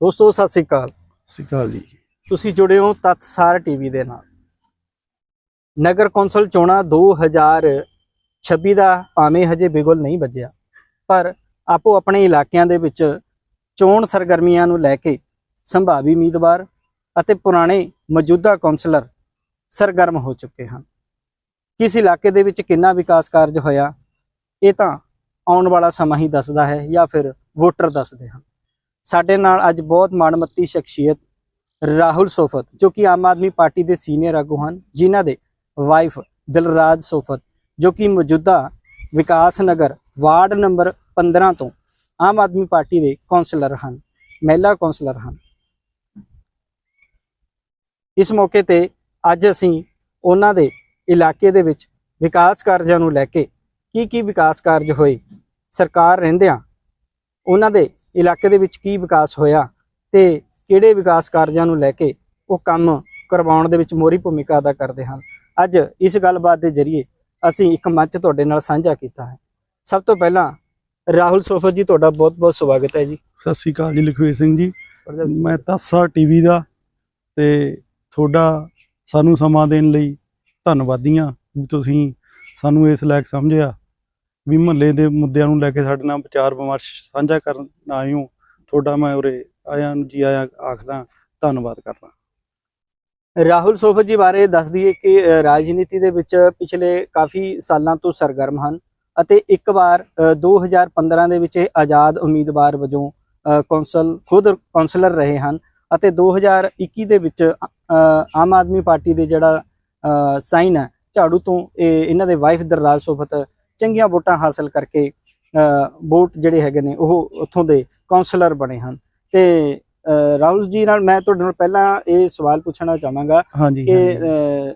ਦੋਸਤੋ ਸਤਿ ਸ੍ਰੀ ਅਕਾਲ। ਸਿਕਾਲ ਜੀ। ਤੁਸੀਂ ਜੁੜੇ ਹੋ ਤਤਸਾਰ ਟੀਵੀ ਦੇ ਨਾਲ। ਨਗਰ ਕੌਂਸਲ ਚੋਣਾਂ 2026 ਦਾ ਭਾਵੇਂ ਹਜੇ ਬਿਗੁਲ ਨਹੀਂ ਵੱਜਿਆ ਪਰ ਆਪੋ ਆਪਣੇ ਇਲਾਕਿਆਂ ਦੇ ਵਿੱਚ ਚੋਣ ਸਰਗਰਮੀਆਂ ਨੂੰ ਲੈ ਕੇ ਸੰਭਾਵੀ ਉਮੀਦਵਾਰ ਅਤੇ ਪੁਰਾਣੇ ਮੌਜੂਦਾ ਕੌਂਸਲਰ ਸਰਗਰਮ ਹੋ ਚੁੱਕੇ ਹਨ। ਕਿਸ ਇਲਾਕੇ ਦੇ ਵਿੱਚ ਕਿੰਨਾ ਵਿਕਾਸ ਕਾਰਜ ਹੋਇਆ ਇਹ ਤਾਂ ਆਉਣ ਵਾਲਾ ਸਮਾਂ ਹੀ ਦੱਸਦਾ ਹੈ ਜਾਂ ਫਿਰ ਵੋਟਰ ਦੱਸਦੇ ਹਨ। ਸਾਡੇ ਨਾਲ ਅੱਜ ਬਹੁਤ ਮਾਣਮੱਤੀ ਸ਼ਖਸੀਅਤ ਰਾਹੁਲ ਸੋਫਤ, ਜੋ ਕਿ ਆਮ ਆਦਮੀ ਪਾਰਟੀ ਦੇ ਸੀਨੀਅਰ ਆਗੂ ਹਨ, ਜਿਨ੍ਹਾਂ ਦੇ ਵਾਈਫ ਦਿਲਰਾਜ ਸੋਫਤ, ਜੋ ਕਿ ਮੌਜੂਦਾ ਵਿਕਾਸ ਨਗਰ ਵਾਰਡ ਨੰਬਰ 15 ਤੋਂ ਆਮ ਆਦਮੀ ਪਾਰਟੀ ਦੇ ਕੌਂਸਲਰ ਹਨ, ਮਹਿਲਾ ਕੌਂਸਲਰ ਹਨ। ਇਸ ਮੌਕੇ ਤੇ ਅੱਜ ਅਸੀਂ ਉਹਨਾਂ ਦੇ ਇਲਾਕੇ ਦੇ ਵਿੱਚ ਵਿਕਾਸ ਕਾਰਜਾਂ ਨੂੰ ਲੈ ਕੇ ਕੀ ਕੀ ਵਿਕਾਸ ਕਾਰਜ ਹੋਏ, ਸਰਕਾਰ ਰਹਿੰਦਿਆਂ ਉਹਨਾਂ ਦੇ ਇਲਾਕੇ ਦੇ ਵਿੱਚ ਕੀ ਵਿਕਾਸ ਹੋਇਆ ਤੇ ਕਿਹੜੇ ਵਿਕਾਸ ਕਾਰਜਾਂ ਨੂੰ ਲੈ ਕੇ ਉਹ ਕੰਮ ਕਰਵਾਉਣ ਦੇ ਵਿੱਚ ਮੋਰੀ ਭੂਮਿਕਾ ਅਦਾ ਕਰਦੇ ਹਨ। ਅੱਜ ਇਸ ਗੱਲਬਾਤ ਦੇ ਜ਼ਰੀਏ ਅਸੀਂ ਇੱਕ ਮੰਚ ਤੁਹਾਡੇ ਨਾਲ ਸਾਂਝਾ ਕੀਤਾ ਹੈ। ਸਭ ਤੋਂ ਪਹਿਲਾਂ ਰਾਹੁਲ ਸੋਫਤ ਜੀ ਤੁਹਾਡਾ ਬਹੁਤ-ਬਹੁਤ ਸਵਾਗਤ ਹੈ ਜੀ। ਸਤਿ ਸ੍ਰੀ ਅਕਾਲ ਜੀ ਲਖਵੀਰ ਸਿੰਘ ਜੀ। ਮੈਂ ਤਾਸਾ ਟੀਵੀ ਦਾ ਤੇ ਤੁਹਾਡਾ ਸਾਨੂੰ ਸਮਾਂ ਦੇਣ ਲਈ ਧੰਨਵਾਦੀ ਹਾਂ। ਵੀ ਤੁਸੀਂ ਸਾਨੂੰ ਇਸ ਲਾਇਕ ਸਮਝਿਆ। ਵੀ ਮਹੱਲੇ ਦੇ ਮੁੱਦਿਆਂ ਨੂੰ ਲੈ ਕੇ ਸਾਡੇ ਨਾਲ ਵਿਚਾਰ ਵਿਮਰਸ਼ ਸਾਂਝਾ ਕਰਨ ਆਏ ਹੋ ਤੁਹਾਡਾ ਮੈਂ ਉਰੇ ਆਇਆਂ ਨੂੰ ਜੀ ਆਇਆਂ ਆਖਦਾ ਧੰਨਵਾਦ ਕਰਦਾ। ਰਾਹੁਲ ਸੋਫਤ ਜੀ ਬਾਰੇ ਦੱਸ ਦਈਏ ਕਿ ਰਾਜਨੀਤੀ ਦੇ ਵਿੱਚ ਪਿਛਲੇ ਕਾਫੀ ਸਾਲਾਂ ਤੋਂ ਸਰਗਰਮ ਹਨ ਅਤੇ ਇੱਕ ਵਾਰ ਅ, 2015 ਦੇ ਵਿੱਚ ਇਹ ਆਜ਼ਾਦ ਉਮੀਦਵਾਰ ਵਜੋਂ ਅ, ਕੌਂਸਲ ਖੁਦ ਕੌਂਸਲਰ ਰਹੇ ਹਨ ਅਤੇ 2021 ਦੇ ਵਿੱਚ ਆਮ ਆਦਮੀ ਪਾਰਟੀ ਦੇ ਜਿਹੜਾ ਸਾਈਨ ਹੈ ਝਾੜੂ ਤੋਂ ਇਹ ਇਹਨਾਂ ਦੇ ਵਾਈਫ ਦਰਰਾਜ ਸੋਫਤ ਚੰਗੀਆਂ ਵੋਟਾਂ ਹਾਸਲ ਕਰਕੇ ਵੋਟ ਜਿਹੜੇ ਹੈਗੇ ਨੇ ਉਹ ਉੱਥੋਂ ਦੇ ਕੌਂਸਲਰ ਬਣੇ ਹਨ ਤੇ ਰਾਹੁਲ ਜੀ ਨਾਲ ਮੈਂ ਤੁਹਾਡੇ ਨਾਲ ਪਹਿਲਾਂ ਇਹ ਸਵਾਲ ਪੁੱਛਣਾ ਚਾਹਾਂਗਾ ਕਿ ਹਾਂਜੀ। ਅ,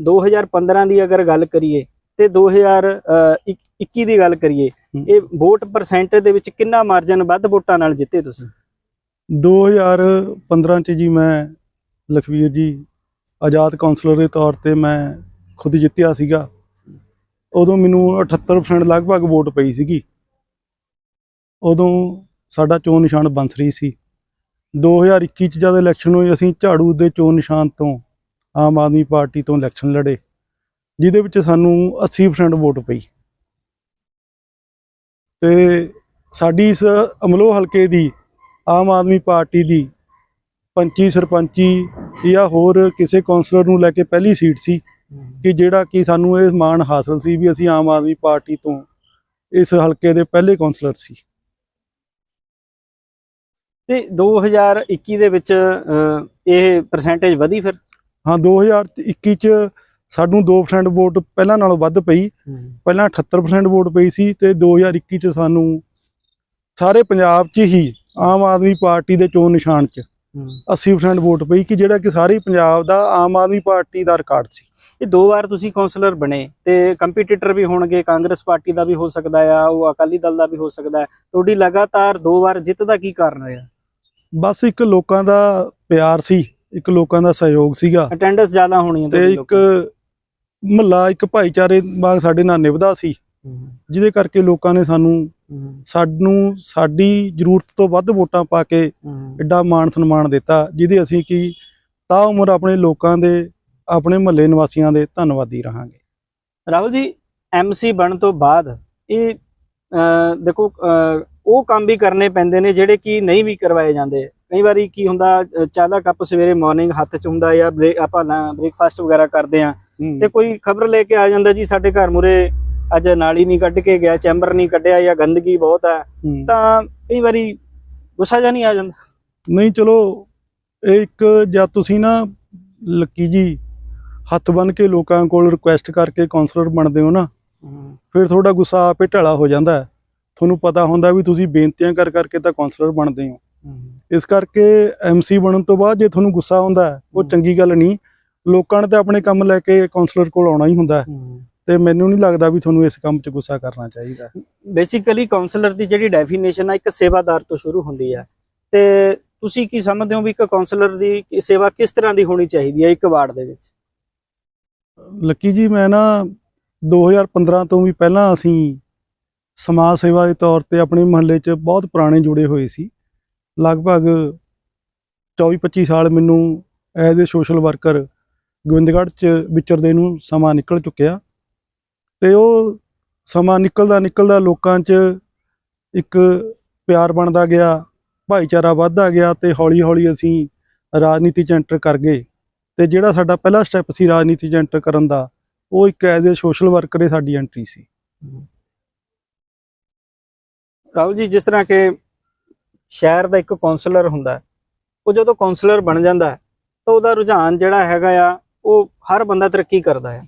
2015 ਦੀ ਅਗਰ ਗੱਲ ਕਰੀਏ ਤੇ 2021 ਦੀ ਗੱਲ ਕਰੀਏ। ਇਹ ਵੋਟ ਪਰਸੈਂਟੇਜ ਦੇ ਵਿੱਚ ਕਿੰਨਾ ਮਾਰਜਨ ਵੱਧ ਵੋਟਾਂ ਨਾਲ ਜਿੱਤੇ ਤੁਸੀਂ 2015 ਚ ਜੀ ਮੈਂ ਲਖਵੀਰ ਜੀ ਆਜ਼ਾਦ ਕਾਉਂਸਲਰ ਦੇ ਤੌਰ ਤੇ ਮੈਂ ਖੁਦ ਜਿੱਤਿਆ ਸੀਗਾ ਉਦੋਂ ਮੈਨੂੰ 78% ਲਗਭਗ ਵੋਟ ਪਈ ਸੀਗੀ। ਉਦੋਂ ਸਾਡਾ ਚੋਣ ਨਿਸ਼ਾਨ ਬੰਸਰੀ ਸੀ। 2021 ਚ ਜਦ ਇਲੈਕਸ਼ਨ ਹੋਈ, ਅਸੀਂ ਝਾੜੂ ਦੇ ਚੋਣ ਨਿਸ਼ਾਨ ਤੋਂ ਆਮ ਆਦਮੀ ਪਾਰਟੀ ਤੋਂ ਇਲੈਕਸ਼ਨ ਲੜੇ, ਜਿਹਦੇ ਵਿੱਚ ਸਾਨੂੰ 80% ਵੋਟ ਪਈ। ਤੇ ਸਾਡੀ ਇਸ ਅਮਲੋ ਹਲਕੇ ਦੀ, ਆਮ ਆਦਮੀ ਪਾਰਟੀ ਦੀ ਪੰਚੀ ਸਰਪੰਚੀ ਜਾਂ ਹੋਰ ਕਿਸੇ ਕੌਂਸਲਰ ਨੂੰ ਲੈ ਕੇ ਪਹਿਲੀ ਸੀਟ ਸੀ। ਕਿ ਜਿਹੜਾ ਕਿ ਸਾਨੂੰ ਇਹ ਮਾਣ ਹਾਸਲ ਸੀ ਵੀ ਅਸੀਂ ਆਮ ਆਦਮੀ ਪਾਰਟੀ ਤੋਂ ਇਸ ਹਲਕੇ ਦੇ ਪਹਿਲੇ ਕੌਂਸਲਰ ਸੀ। ਤੇ 2021 ਦੇ ਵਿੱਚ ਇਹ ਪਰਸੈਂਟੇਜ ਵਧੀ ਫਿਰ? ਹਾਂ 2021 ਚ ਸਾਨੂੰ 2% ਵੋਟ ਪਹਿਲਾਂ ਨਾਲੋਂ ਵੱਧ ਪਈ। ਪਹਿਲਾਂ 78% ਵੋਟ ਪਈ ਸੀ ਤੇ 2021 ਚ ਸਾਨੂੰ ਸਾਰੇ ਪੰਜਾਬ 'ਚ ਹੀ ਆਮ ਆਦਮੀ ਪਾਰਟੀ ਦੇ ਚੋਣ ਨਿਸ਼ਾਨ 'ਚ 80% ਵੋਟ ਪਈ ਕਿ ਜਿਹੜਾ ਕਿ ਸਾਰੇ ਪੰਜਾਬ ਦਾ ਆਮ ਆਦਮੀ ਪਾਰਟੀ ਦਾ ਰਿਕਾਰਡ ਸੀ। ਇਹ ਦੋ ਵਾਰ ਤੁਸੀਂ ਕਾਉਂਸਲਰ ਬਣੇ ਤੇ ਕੰਪੀਟੀਟਰ ਵੀ ਹੋਣਗੇ ਕਾਂਗਰਸ ਪਾਰਟੀ ਦਾ ਵੀ ਹੋ ਸਕਦਾ ਆ ਉਹ ਅਕਾਲੀ ਦਲ ਦਾ ਵੀ ਹੋ ਸਕਦਾ ਹੈ। ਤੁਹਾਡੀ ਲਗਾਤਾਰ ਦੋ ਵਾਰ ਜਿੱਤ ਦਾ ਕੀ ਕਾਰਨ ਰਿਹਾ? ਬਸ ਇੱਕ ਲੋਕਾਂ ਦਾ ਪਿਆਰ ਸੀ ਇੱਕ ਲੋਕਾਂ ਦਾ ਸਹਿਯੋਗ ਸੀਗਾ। ਅਟੈਂਡੈਂਸ ਜ਼ਿਆਦਾ ਹੋਣੀ ਹੈ ਤੇ ਇੱਕ ਮਹੱਲਾ ਇੱਕ ਭਾਈਚਾਰੇ ਵਾਂਗ ਸਾਡੇ ਨਾਲ ਨਿਭਦਾ ਸੀ। ਜਿਹਦੇ ਕਰਕੇ ਲੋਕਾਂ ਨੇ ਸਾਨੂੰ ਸਾਨੂੰ ਸਾਡੀ ਜ਼ਰੂਰਤ ਤੋਂ ਵੱਧ ਵੋਟਾਂ ਪਾ ਕੇ ਐਡਾ ਮਾਣ ਸਨਮਾਨ ਦਿੱਤਾ ਜਿਹਦੇ ਅਸੀਂ ਕੀ ਤਾਂ ਉਮਰ ਆਪਣੇ ਲੋਕਾਂ ਦੇ ਆਪਣੇ ਮਹੱਲੇ ਨਿਵਾਸੀਆਂ ਦੇ ਧੰਨਵਾਦੀ ਰਹਾਂਗੇ। ਰਾਹੁਲ ਜੀ ਐਮਸੀ ਬਣਨ ਤੋਂ ਬਾਅਦ ਇਹ ਦੇਖੋ ਉਹ ਕੰਮ ਵੀ ਕਰਨੇ ਪੈਂਦੇ ਨੇ ਜਿਹੜੇ ਕਿ ਨਹੀਂ ਵੀ ਕਰਵਾਏ ਜਾਂਦੇ। ਕਈ ਵਾਰੀ ਕੀ ਹੁੰਦਾ ਚਾਹ ਦਾ ਕੱਪ ਸਵੇਰੇ ਮਾਰਨਿੰਗ ਹੱਥ 'ਚ ਹੁੰਦਾ ਜਾਂ ਆਪਾਂ ਬ੍ਰੇਕਫਾਸਟ ਵਗੈਰਾ ਕਰਦੇ ਆ ਤੇ ਕੋਈ ਖਬਰ ਲੈ ਕੇ ਆ ਜਾਂਦਾ ਜੀ ਸਾਡੇ ਘਰ ਮੁਰੇ ਅੱਜ ਨਾਲੀ ਨਹੀਂ ਕੱਢ ਕੇ ਗਿਆ ਚੈਂਬਰ ਨਹੀਂ ਕੱਢਿਆ ਜਾਂ ਗੰਦਗੀ ਬਹੁਤ ਹੂੰ। ਤਾਂ ਕਈ ਵਾਰੀ ਗੁੱਸਾ ਜਾਂ ਨਹੀਂ ਆ ਜਾਂਦਾ। ਨਹੀਂ ਚਲੋ ਇਹ ਇੱਕ ਜਦ ਤੁਸੀਂ ਨਾ ਲੱਕੀ ਜੀ ਹੱਥ ਬੰਨ ਕੇ ਲੋਕਾਂ ਕੋਲ ਰਿਕੁਐਸਟ ਕਰਕੇ ਕਾਉਂਸਲਰ ਬਣਦੇ ਹੋ ਨਾ ਫਿਰ ਤੁਹਾਡਾ ਗੁੱਸਾ ਆਪੇ ਢਲਾ ਹੋ ਜਾਂਦਾ ਤੁਹਾਨੂੰ ਪਤਾ ਹੁੰਦਾ ਵੀ ਤੁਸੀਂ ਬੇਨਤੀਆਂ ਕਰ ਕਰਕੇ ਤਾਂ ਕਾਉਂਸਲਰ ਬਣਦੇ ਹੋ। ਇਸ ਕਰਕੇ ਐਮਸੀ ਬਣਨ ਤੋਂ ਬਾਅਦ ਜੇ ਤੁਹਾਨੂੰ ਗੁੱਸਾ ਆਉਂਦਾ ਉਹ। ਚੰਗੀ ਗੱਲ ਨਹੀਂ। ਲੋਕਾਂ ਨੇ ਤਾਂ ਆਪਣੇ ਕੰਮ ਲੈ ਕੇ ਕਾਉਂਸਲਰ ਕੋਲ ਆਉਣਾ ਹੀ ਹੁੰਦਾ ਤੇ ਮੈਨੂੰ ਨਹੀਂ ਲੱਗਦਾ ਵੀ ਤੁਹਾਨੂੰ ਇਸ ਕੰਮ 'ਚ ਗੁੱਸਾ ਕਰਨਾ ਚਾਹੀਦਾ। ਬੇਸਿਕਲੀ ਕਾਉਂਸਲਰ ਦੀ ਜਿਹੜੀ ਡੈਫੀਨੇਸ਼ਨ ਆ ਇੱਕ ਸੇਵਾਦਾਰ ਤੋਂ ਸ਼ੁਰੂ ਹੁੰਦੀ ਹੈ ਤੇ ਤੁਸੀਂ ਕੀ ਸਮਝਦੇ ਹੋ ਵੀ ਇੱਕ ਕਾਉਂਸਲਰ ਦੀ ਸੇਵਾ ਕਿਸ ਤਰ੍ਹਾਂ ਦੀ ਹੋਣੀ ਚਾਹੀਦੀ ਹੈ ਇੱਕ ਵਾਰਡ ਦੇ ਵਿੱਚ? ਲੱਕੀ ਜੀ, ਮੈਂ ਨਾ 2015 ਤੋਂ ਵੀ ਪਹਿਲਾਂ ਅਸੀਂ ਸਮਾਜ ਸੇਵਾ ਦੇ ਤੌਰ ਤੇ ਆਪਣੇ ਮਹੱਲੇ 'ਚ ਬਹੁਤ ਪੁਰਾਣੇ ਜੁੜੇ ਹੋਏ ਸੀ। ਲਗਭਗ 24-25 ਸਾਲ ਮੈਨੂੰ as a social worker Gobindgarh ਚ ਵਿਚਰਦੇ ਨੂੰ ਸਮਾਂ ਨਿਕਲ ਚੁੱਕਿਆ ਤੇ ਉਹ ਸਮਾਂ ਨਿਕਲਦਾ ਨਿਕਲਦਾ ਲੋਕਾਂ 'ਚ ਇੱਕ ਪਿਆਰ ਬਣਦਾ ਗਿਆ, ਭਾਈਚਾਰਾ ਵੱਧਦਾ ਗਿਆ ਤੇ ਹੌਲੀ ਹੌਲੀ ਅਸੀਂ ਰਾਜਨੀਤੀ 'ਚ ਐਂਟਰ ਕਰ ਗਏ। ਤੇ ਜਿਹੜਾ ਸਾਡਾ ਪਹਿਲਾ ਸਟੈਪ ਸੀ ਰਾਜਨੀਤੀ 'ਚ ਐਂਟਰ ਕਰਨ ਦਾ, ਉਹ ਇੱਕ ਐਜ਼ ਅ ਸੋਸ਼ਲ ਵਰਕਰ ਹੀ ਸਾਡੀ ਐਂਟਰੀ ਸੀ। ਰਾਹੁਲ ਜੀ, ਜਿਸ ਤਰ੍ਹਾਂ ਕਿ ਸ਼ਹਿਰ ਦਾ ਇੱਕ ਕਾਉਂਸਲਰ ਹੁੰਦਾ ਉਹ ਜਦੋਂ ਕਾਉਂਸਲਰ ਬਣ ਜਾਂਦਾ ਤਾਂ ਉਹਦਾ ਰੁਝਾਨ ਜਿਹੜਾ ਹੈਗਾ ਆ, ਉਹ ਹਰ ਬੰਦਾ ਤਰੱਕੀ ਕਰਦਾ ਹੈ।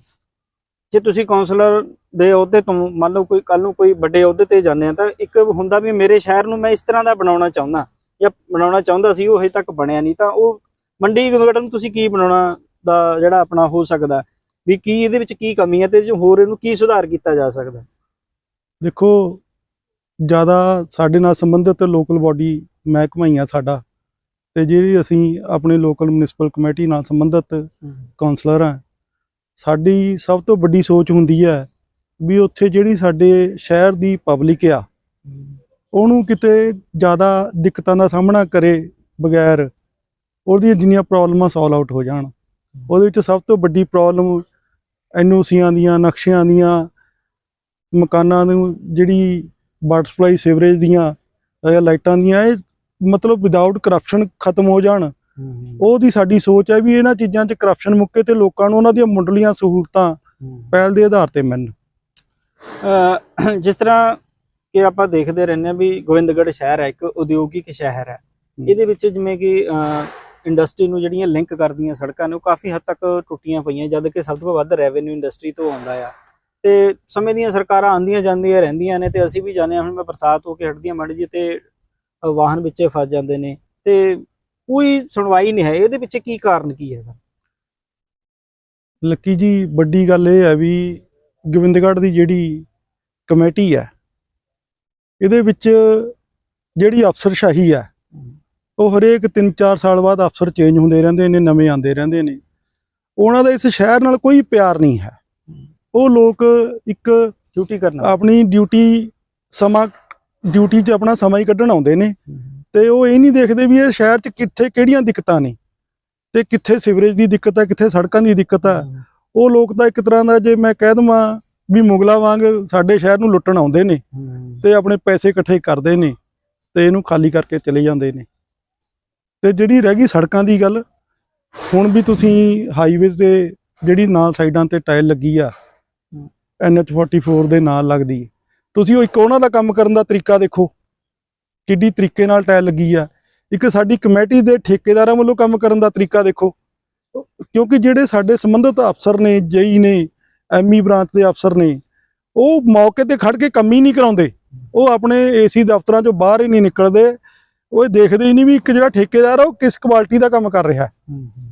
ਜੇ ਤੁਸੀਂ ਕਾਉਂਸਲਰ ਦੇ ਅਹੁਦੇ ਤੋਂ ਮੰਨ ਲਓ ਕੋਈ ਕੱਲ ਨੂੰ ਕੋਈ ਵੱਡੇ ਅਹੁਦੇ ਤੇ ਜਾਂਦੇ ਆ, ਤਾਂ ਇੱਕ ਹੁੰਦਾ ਵੀ ਮੇਰੇ ਸ਼ਹਿਰ ਨੂੰ ਮੈਂ ਇਸ ਤਰ੍ਹਾਂ ਦਾ ਬਣਾਉਣਾ ਚਾਹੁੰਦਾ, ਜਾਂ ਬਣਾਉਣਾ ਚਾਹੁੰਦਾ ਸੀ, ਉਹ ਹਜੇ ਤੱਕ ਬਣਿਆ ਨਹੀਂ, ਤਾਂ ਉਹ ਮੰਡੀ ਵਿੰਗੜਨ ਤੁਸੀਂ ਕੀ ਬਣਾਉਣਾ ਦਾ ਜਿਹੜਾ ਆਪਣਾ ਹੋ ਸਕਦਾ ਵੀ ਕੀ ਇਹਦੇ ਵਿੱਚ ਕੀ ਕਮੀ ਹੈ ਤੇ ਜੋ ਹੋਰ ਇਹਨੂੰ ਕੀ ਸੁਧਾਰ ਕੀਤਾ ਜਾ ਸਕਦਾ ਦੇਖੋ ਜ਼ਿਆਦਾ ਸਾਡੇ ਨਾਲ ਸੰਬੰਧਿਤ ਲੋਕਲ ਬਾਡੀ ਮਹਿਕਮਾ ਹੀ ਆ ਸਾਡਾ ਤੇ ਜਿਹੜੀ ਅਸੀਂ ਆਪਣੇ ਲੋਕਲ ਮਿਊਨਿਸਪਲ ਕਮੇਟੀ ਨਾਲ ਸੰਬੰਧਿਤ ਕਾਉਂਸਲਰ ਆ ਸਾਡੀ ਸਭ ਤੋਂ ਵੱਡੀ ਸੋਚ ਹੁੰਦੀ ਹੈ ਵੀ ਉੱਥੇ ਜਿਹੜੀ ਸਾਡੇ ਸ਼ਹਿਰ ਦੀ ਪਬਲਿਕ ਆ ਉਹਨੂੰ ਕਿਤੇ ਜ਼ਿਆਦਾ ਦਿੱਕਤਾਂ ਦਾ ਸਾਹਮਣਾ ਕਰੇ ਬਗੈਰ ਉਹਦੀਆਂ ਜਿੰਨੀਆਂ ਪ੍ਰੋਬਲਮਾਂ ਸੋਲਵ ਆਊਟ ਹੋ ਜਾਣ। ਉਹਦੇ ਵਿੱਚ ਸਭ ਤੋਂ ਵੱਡੀ ਪ੍ਰੋਬਲਮ ਐਨਓਸੀਆਂ ਦੀਆਂ ਨਕਸ਼ਿਆਂ ਦੀਆਂ ਮਕਾਨਾਂ ਨੂੰ ਜਿਹੜੀ ਵਾਟਰ ਸਪਲਾਈ ਸੀਵਰੇਜ ਦੀਆਂ ਜਾਂ ਲਾਈਟਾਂ ਦੀਆਂ ਇਹ ਮਤਲਬ ਵਿਦਆਊਟ ਕਰਪਸ਼ਨ ਖਤਮ ਹੋ ਜਾਣ। ਉਹਦੀ ਸਾਡੀ ਸੋਚ ਹੈ ਵੀ ਇਹਨਾਂ ਚੀਜ਼ਾਂ 'ਚ ਕਰਪਸ਼ਨ ਮੁੱਕੇ ਤੇ ਲੋਕਾਂ ਨੂੰ ਉਹਨਾਂ ਦੀਆਂ ਮੁੱਢਲੀਆਂ ਸਹੂਲਤਾਂ ਪਹਿਲ ਦੇ ਆਧਾਰ ਤੇ ਮਿਲਣ। ਜਿਸ ਤਰ੍ਹਾਂ ਕਿ ਆਪਾਂ ਦੇਖਦੇ ਰਹਿੰਦੇ ਹਾਂ ਵੀ ਗੋਬਿੰਦਗੜ੍ਹ ਸ਼ਹਿਰ ਹੈ ਇੱਕ ਉਦਯੋਗਿਕ ਸ਼ਹਿਰ ਹੈ। ਇਹਦੇ ਵਿੱਚ ਜਿਵੇਂ ਕਿ ਇੰਡਸਟਰੀ ਨੂੰ ਜਿਹੜੀਆਂ ਲਿੰਕ ਕਰਦੀਆਂ ਸੜਕਾਂ ਨੇ ਉਹ ਕਾਫੀ ਹੱਦ ਤੱਕ ਟੁੱਟੀਆਂ ਪਈਆਂ ਜਦ ਕਿ ਸਭ ਤੋਂ ਵੱਧ ਰੈਵਨਿਊ ਇੰਡਸਟਰੀ ਤੋਂ ਆਉਂਦਾ ਆ। ਤੇ ਸਮੇਂ ਦੀਆਂ ਸਰਕਾਰਾਂ ਆਂਦੀਆਂ ਜਾਂਦੀਆਂ ਰਹਿੰਦੀਆਂ ਨੇ ਤੇ ਅਸੀਂ ਵੀ ਜਾਣਦੇ ਹਾਂ ਹੁਣ ਮੈਂ ਬਰਸਾਤ ਹੋ ਕੇ ਹਟਦੀ ਹਾਂ ਮਾੜੀ ਜੀ ਤੇ ਵਾਹਨ ਵਿੱਚੇ ਫਸ ਜਾਂਦੇ ਨੇ। ਤੇ ਕੋਈ ਸੁਣਵਾਈ ਨਹੀਂ ਹੈ ਇਹਦੇ ਪਿੱਛੇ ਕੀ ਕਾਰਨ ਕੀ ਹੈ ਲੱਕੀ ਜੀ ਵੱਡੀ ਗੱਲ ਇਹ ਹੈ ਵੀ ਗੋਬਿੰਦਗੜ੍ਹ ਦੀ ਜਿਹੜੀ ਕਮੇਟੀ ਹੈ ਇਹਦੇ ਵਿੱਚ ਜਿਹੜੀ ਅਫਸਰਸ਼ਾਹੀ ਹੈ। ਉਹ ਹਰੇਕ 3-4 ਸਾਲ ਬਾਅਦ ਅਫਸਰ ਚੇਂਜ ਹੁੰਦੇ ਰਹਿੰਦੇ ਨੇ ਨਵੇਂ ਆਉਂਦੇ ਰਹਿੰਦੇ ਨੇ। ਉਹਨਾਂ ਦਾ ਇਸ ਸ਼ਹਿਰ ਨਾਲ ਕੋਈ ਪਿਆਰ ਨਹੀਂ ਹੈ। ਉਹ ਲੋਕ ਇੱਕ ਡਿਊਟੀ ਕਰਨਾ ਆਪਣੀ ਡਿਊਟੀ ਸਮਾਂ ਡਿਊਟੀ 'ਚ ਆਪਣਾ ਸਮਾਂ ਹੀ ਕੱਢਣ ਆਉਂਦੇ ਨੇ। ਤੇ ਉਹ ਇਹ ਨਹੀਂ ਦੇਖਦੇ ਵੀ ਇਹ ਸ਼ਹਿਰ 'ਚ ਕਿੱਥੇ ਕਿਹੜੀਆਂ ਦਿੱਕਤਾਂ ਨੇ। ਤੇ ਕਿੱਥੇ ਸੀਵਰੇਜ ਦੀ ਦਿੱਕਤ ਹੈ ਕਿੱਥੇ ਸੜਕਾਂ ਦੀ ਦਿੱਕਤ ਹੈ। ਉਹ ਲੋਕ ਤਾਂ ਇੱਕ ਤਰ੍ਹਾਂ ਦਾ ਜੇ ਮੈਂ ਕਹਿ ਦਵਾਂ ਵੀ ਮੁਗਲਾਂ ਵਾਂਗ ਸਾਡੇ ਸ਼ਹਿਰ ਨੂੰ ਲੁੱਟਣ ਆਉਂਦੇ ਨੇ ਤੇ ਆਪਣੇ ਪੈਸੇ ਇਕੱਠੇ ਕਰਦੇ ਨੇ ਤੇ ਇਹਨੂੰ ਖਾਲੀ ਕਰਕੇ ਚਲੇ ਜਾਂਦੇ ਨੇ। ਤੇ ਜਿਹੜੀ ਰਹਿ ਗਈ ਸੜਕਾਂ ਦੀ ਗੱਲ, ਹੁਣ ਵੀ ਤੁਸੀਂ ਹਾਈਵੇ ਤੇ ਜਿਹੜੀ ਨਾਲ ਸਾਈਡਾਂ ਤੇ ਟਾਇਲ ਲੱਗੀ ਆ NH44 ਦੇ ਨਾਲ ਲੱਗਦੀ, ਤੁਸੀਂ ਉਹ ਇੱਕ ਉਹਨਾਂ ਦਾ ਕੰਮ ਕਰਨ ਦਾ ਤਰੀਕਾ ਦੇਖੋ, ਕਿੱਡੀ ਤਰੀਕੇ ਨਾਲ ਟਾਇਲ ਲੱਗੀ ਆ, ਇੱਕ ਸਾਡੀ ਕਮੇਟੀ ਦੇ ਠੇਕੇਦਾਰਾਂ ਵੱਲੋਂ ਕੰਮ ਕਰਨ ਦਾ ਤਰੀਕਾ ਦੇਖੋ, ਕਿਉਂਕਿ ਜਿਹੜੇ ਸਾਡੇ ਸੰਬੰਧਿਤ ਅਫਸਰ ਨੇ, ਜਈ ਨੇ ਐਮਈ ਬ੍ਰਾਂਚ ਦੇ ਅਫਸਰ ਨੇ, ਉਹ ਮੌਕੇ ਤੇ ਖੜ ਕੇ ਕੰਮ ਹੀ ਨਹੀਂ ਕਰਾਉਂਦੇ, ਉਹ ਆਪਣੇ ਏਸੀ ਦਫ਼ਤਰਾਂ ਚੋਂ ਬਾਹਰ ਹੀ ਨਹੀਂ ਨਿਕਲਦੇ ਉਹ ਦੇਖਦੇ ਹੀ ਨਹੀਂ ਵੀ ਇੱਕ ਜਿਹੜਾ ਠੇਕੇਦਾਰ ਆ ਉਹ ਕਿਸ ਕੁਆਲਿਟੀ ਦਾ ਕੰਮ ਕਰ ਰਿਹਾ